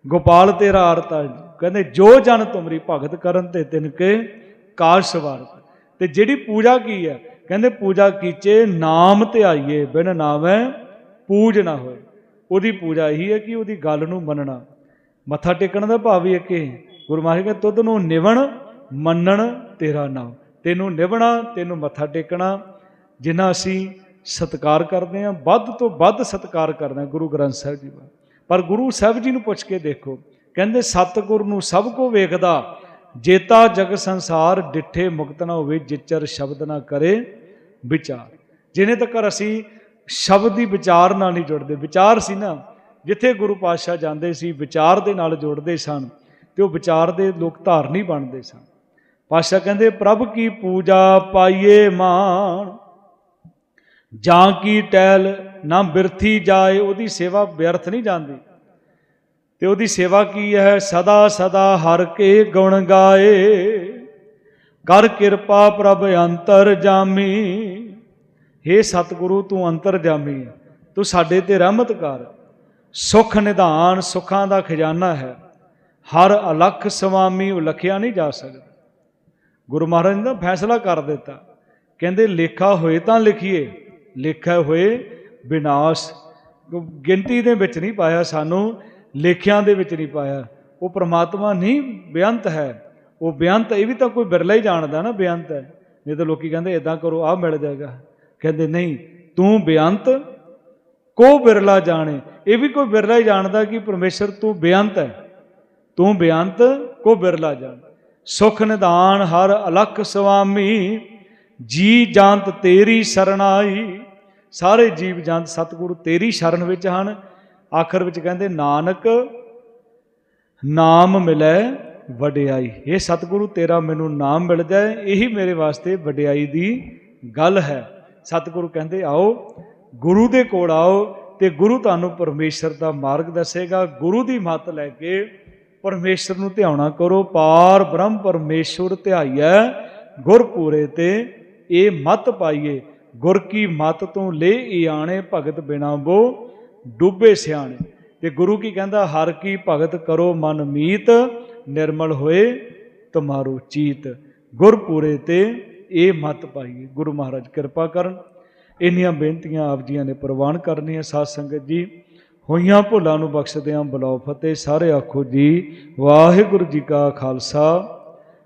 Speaker 1: ਗੋਪਾਲ ਤੇਰਾ ਆਰਤਾ, ਕਹਿੰਦੇ ਜੋ ਜਨ ਤੁਮਰੀ ਭਗਤ ਕਰਨ ਤੇ ਤਿਨਕੇ ਕਾਲ ਸਵਾਰ। ਤੇ ਜਿਹੜੀ ਪੂਜਾ ਕੀ ਹੈ, ਕਹਿੰਦੇ ਪੂਜਾ ਕੀਚੇ ਨਾਮ 'ਤੇ ਆਈਏ, ਬਿਨ ਨਾਮੈ ਪੂਜ ਨਾ ਹੋਏ। ਉਹਦੀ ਪੂਜਾ ਇਹੀ ਹੈ ਕਿ ਉਹਦੀ ਗੱਲ ਨੂੰ ਮੰਨਣਾ। ਮੱਥਾ ਟੇਕਣ ਦਾ ਭਾਵ ਹੀ ਹੈ ਕਿ ਗੁਰੂ ਮਹਾਰਾਜ ਕਹਿੰਦੇ, ਤੁਧ ਨੂੰ ਨਿਵਣ ਮੰਨਣ ਤੇਰਾ ਨਾਮ। ਤੈਨੂੰ ਨਿਵਣਾ, ਤੈਨੂੰ ਮੱਥਾ ਟੇਕਣਾ ਜਿੰਨਾ ਅਸੀਂ ਸਤਿਕਾਰ ਕਰਦੇ ਹਾਂ, ਵੱਧ ਤੋਂ ਵੱਧ ਸਤਿਕਾਰ ਕਰਦੇ ਹਾਂ ਗੁਰੂ ਗ੍ਰੰਥ ਸਾਹਿਬ ਜੀ ਦਾ ਪਰ ਗੁਰੂ ਸਾਹਿਬ ਜੀ ਨੂੰ ਪੁੱਛ ਕੇ ਦੇਖੋ, ਕਹਿੰਦੇ ਸਤਿਗੁਰ ਨੂੰ ਸਭ ਕੋ ਵੇਖਦਾ, ਜੇਤਾ ਜਗ ਸੰਸਾਰ, ਡਿੱਠੇ ਮੁਕਤ ਨਾ ਹੋਵੇ, ਜਿਚਰ ਸ਼ਬਦ ਨਾ ਕਰੇ ਵਿਚਾਰ। ਜਿਨੇ ਤੱਕ ਅਸੀਂ ਸ਼ਬਦ ਦੀ ਵਿਚਾਰ ਨਾਲ ਨਹੀਂ ਜੁੜਦੇ, ਵਿਚਾਰ ਸੀ ਨਾ, ਜਿੱਥੇ ਗੁਰੂ ਪਾਤਸ਼ਾਹ ਜਾਂਦੇ ਸੀ, ਵਿਚਾਰ ਦੇ ਨਾਲ ਜੁੜਦੇ ਸਨ ਤੇ ਉਹ ਵਿਚਾਰ ਦੇ ਲੋਕ ਧਾਰਨੀ ਬਣਦੇ ਸਨ। ਪਾਤਸ਼ਾਹ ਕਹਿੰਦੇ, ਪ੍ਰਭ ਕੀ ਪੂਜਾ ਪਾਈਏ ਮਾਣ ਜਾਂ ਕੀ ਟੈਲ ਨਾ ਬਿਰਥੀ ਜਾਏ, ਉਹਦੀ ਸੇਵਾ ਵਿਅਰਥ ਨਹੀਂ ਜਾਂਦੀ। ਤੇ ਉਹਦੀ ਸੇਵਾ ਕੀ ਹੈ? ਸਦਾ ਸਦਾ ਹਰ ਕੇ ਗੁਣ ਗਾਏ। ਕਰ ਕਿਰਪਾ ਪ੍ਰਭ ਅੰਤਰ ਜਾਮੀ। हे ਸਤਿਗੁਰੂ, ਤੂੰ ਅੰਤਰ ਜਾਮੀ। ਤੂੰ ਸਾਡੇ ਤੇ ਰਹਿਮਤ ਕਰ। ਸੁਖ ਨਿਧਾਨ ਸੁਖਾਂ ਦਾ ਖਜ਼ਾਨਾ ਹੈ। ਹਰ ਅਲਖ ਸੁਆਮੀ ਉਲਖਿਆ ਨਹੀਂ ਜਾ ਸਕਦਾ। ਗੁਰੂ ਮਹਾਰਾਜ ਨੇ ਫੈਸਲਾ ਕਰ ਦਿੱਤਾ। ਕਹਿੰਦੇ, ਲੇਖਾ ਹੋਏ ਤਾਂ ਲਿਖੀਏ। ਲੇਖਾ ਹੋਏ ਵਿਨਾਸ਼ ਗਿਣਤੀ ਦੇ ਵਿੱਚ ਨਹੀਂ ਪਾਇਆ, ਸਾਨੂੰ ਲੇਖਿਆਂ ਦੇ ਵਿੱਚ ਨਹੀਂ ਪਾਇਆ। ਉਹ ਪ੍ਰਮਾਤਮਾ ਨਹੀਂ, ਬੇਅੰਤ ਹੈ। ਉਹ ਬੇਅੰਤ, ਇਹ ਵੀ ਤਾਂ ਕੋਈ ਬਿਰਲਾ ਹੀ ਜਾਣਦਾ ਨਾ, ਬੇਅੰਤ ਹੈ। ਨਹੀਂ ਤਾਂ ਲੋਕੀ ਕਹਿੰਦੇ ਇਦਾਂ ਕਰੋ, ਆਹ ਮਿਲ ਜਾਏਗਾ। ਕਹਿੰਦੇ, ਨਹੀਂ, ਤੂੰ ਬੇਅੰਤ, ਕੋ ਬਿਰਲਾ ਜਾਣੇ? ਇਹ ਵੀ ਕੋਈ ਬਿਰਲਾ ਹੀ ਜਾਣਦਾ ਕਿ ਪਰਮੇਸ਼ਰ ਤੂੰ ਬੇਅੰਤ ਹੈ। ਤੂੰ ਬੇਅੰਤ, ਕੋ ਬਿਰਲਾ ਜਾਣ? ਸੁਖ ਨਿਦਾਨ ਹਰ ਅਲਖ ਸੁਆਮੀ ਜੀ ਜੰਤ ਤੇਰੀ ਸਰਣਾਈ ਸਾਰੇ ਜੀਵ ਜੰਤ ਸਤਿਗੁਰੂ ਤੇਰੀ ਸ਼ਰਨ ਵਿੱਚ ਹਨ। ਆਖਰ ਵਿੱਚ ਕਹਿੰਦੇ, ਨਾਨਕ, ਨਾਮ ਮਿਲੇ ਵਡਿਆਈ। ਇਹ ਸਤਿਗੁਰੂ, ਤੇਰਾ ਮੈਨੂੰ ਨਾਮ ਮਿਲ ਜਾਏ, ਇਹੀ ਮੇਰੇ ਵਾਸਤੇ ਵਡਿਆਈ ਦੀ ਗੱਲ ਹੈ। ਸਤਿਗੁਰੂ ਕਹਿੰਦੇ, ਆਓ, ਗੁਰੂ ਦੇ ਕੋਲ ਆਓ ਤੇ ਗੁਰੂ ਤੁਹਾਨੂੰ ਪਰਮੇਸ਼ਰ ਦਾ ਮਾਰਗ ਦੱਸੇਗਾ। ਗੁਰੂ ਦੀ ਮੱਤ ਲੈ ਕੇ ਪਰਮੇਸ਼ਰ ਨੂੰ ਧਿਆਉਣਾ ਕਰੋ। ਪਾਰ ਬ੍ਰਹਮ ਪਰਮੇਸ਼ਰ ਧਿਆਈਐ ਗੁਰ ਪੂਰੇ ਤੇ ਇਹ ਮਤ ਪਾਈਏ, ਗੁਰ ਕੀ ਮਤ ਤੋਂ ਲੈ ਆਣੇ ਭਗਤ ਬਿਨਾ ਬੋ, ਡੁੱਬੇ ਸਿਆਣੇ। ਤੇ ਗੁਰੂ ਕੀ ਕਹਿੰਦਾ, ਹਰ ਕੀ ਭਗਤ ਕਰੋ ਮਨ ਮੀਤ, ਨਿਰਮਲ ਹੋਏ ਤੁਮਾਰੋ ਚੀਤ। ਗੁਰਪੂਰੇ ਤੇ ਇਹ ਮਤ ਪਾਈਏ, ਗੁਰੂ ਮਹਾਰਾਜ ਕਿਰਪਾ ਕਰਨ। ਇੰਨੀਆਂ ਬੇਨਤੀਆਂ ਆਪ ਜੀਆਂ ਨੇ ਪ੍ਰਵਾਨ ਕਰਨੀਆਂ, ਸਾਧ ਸੰਗਤ ਜੀ। ਹੋਈਆਂ ਭੁੱਲਾਂ ਨੂੰ ਬਖਸ਼ਦਿਆਂ ਬਲਾਉ ਫਤਿਹ, ਸਾਰੇ ਆਖੋ ਜੀ, ਵਾਹਿਗੁਰੂ ਜੀ ਕਾ ਖਾਲਸਾ।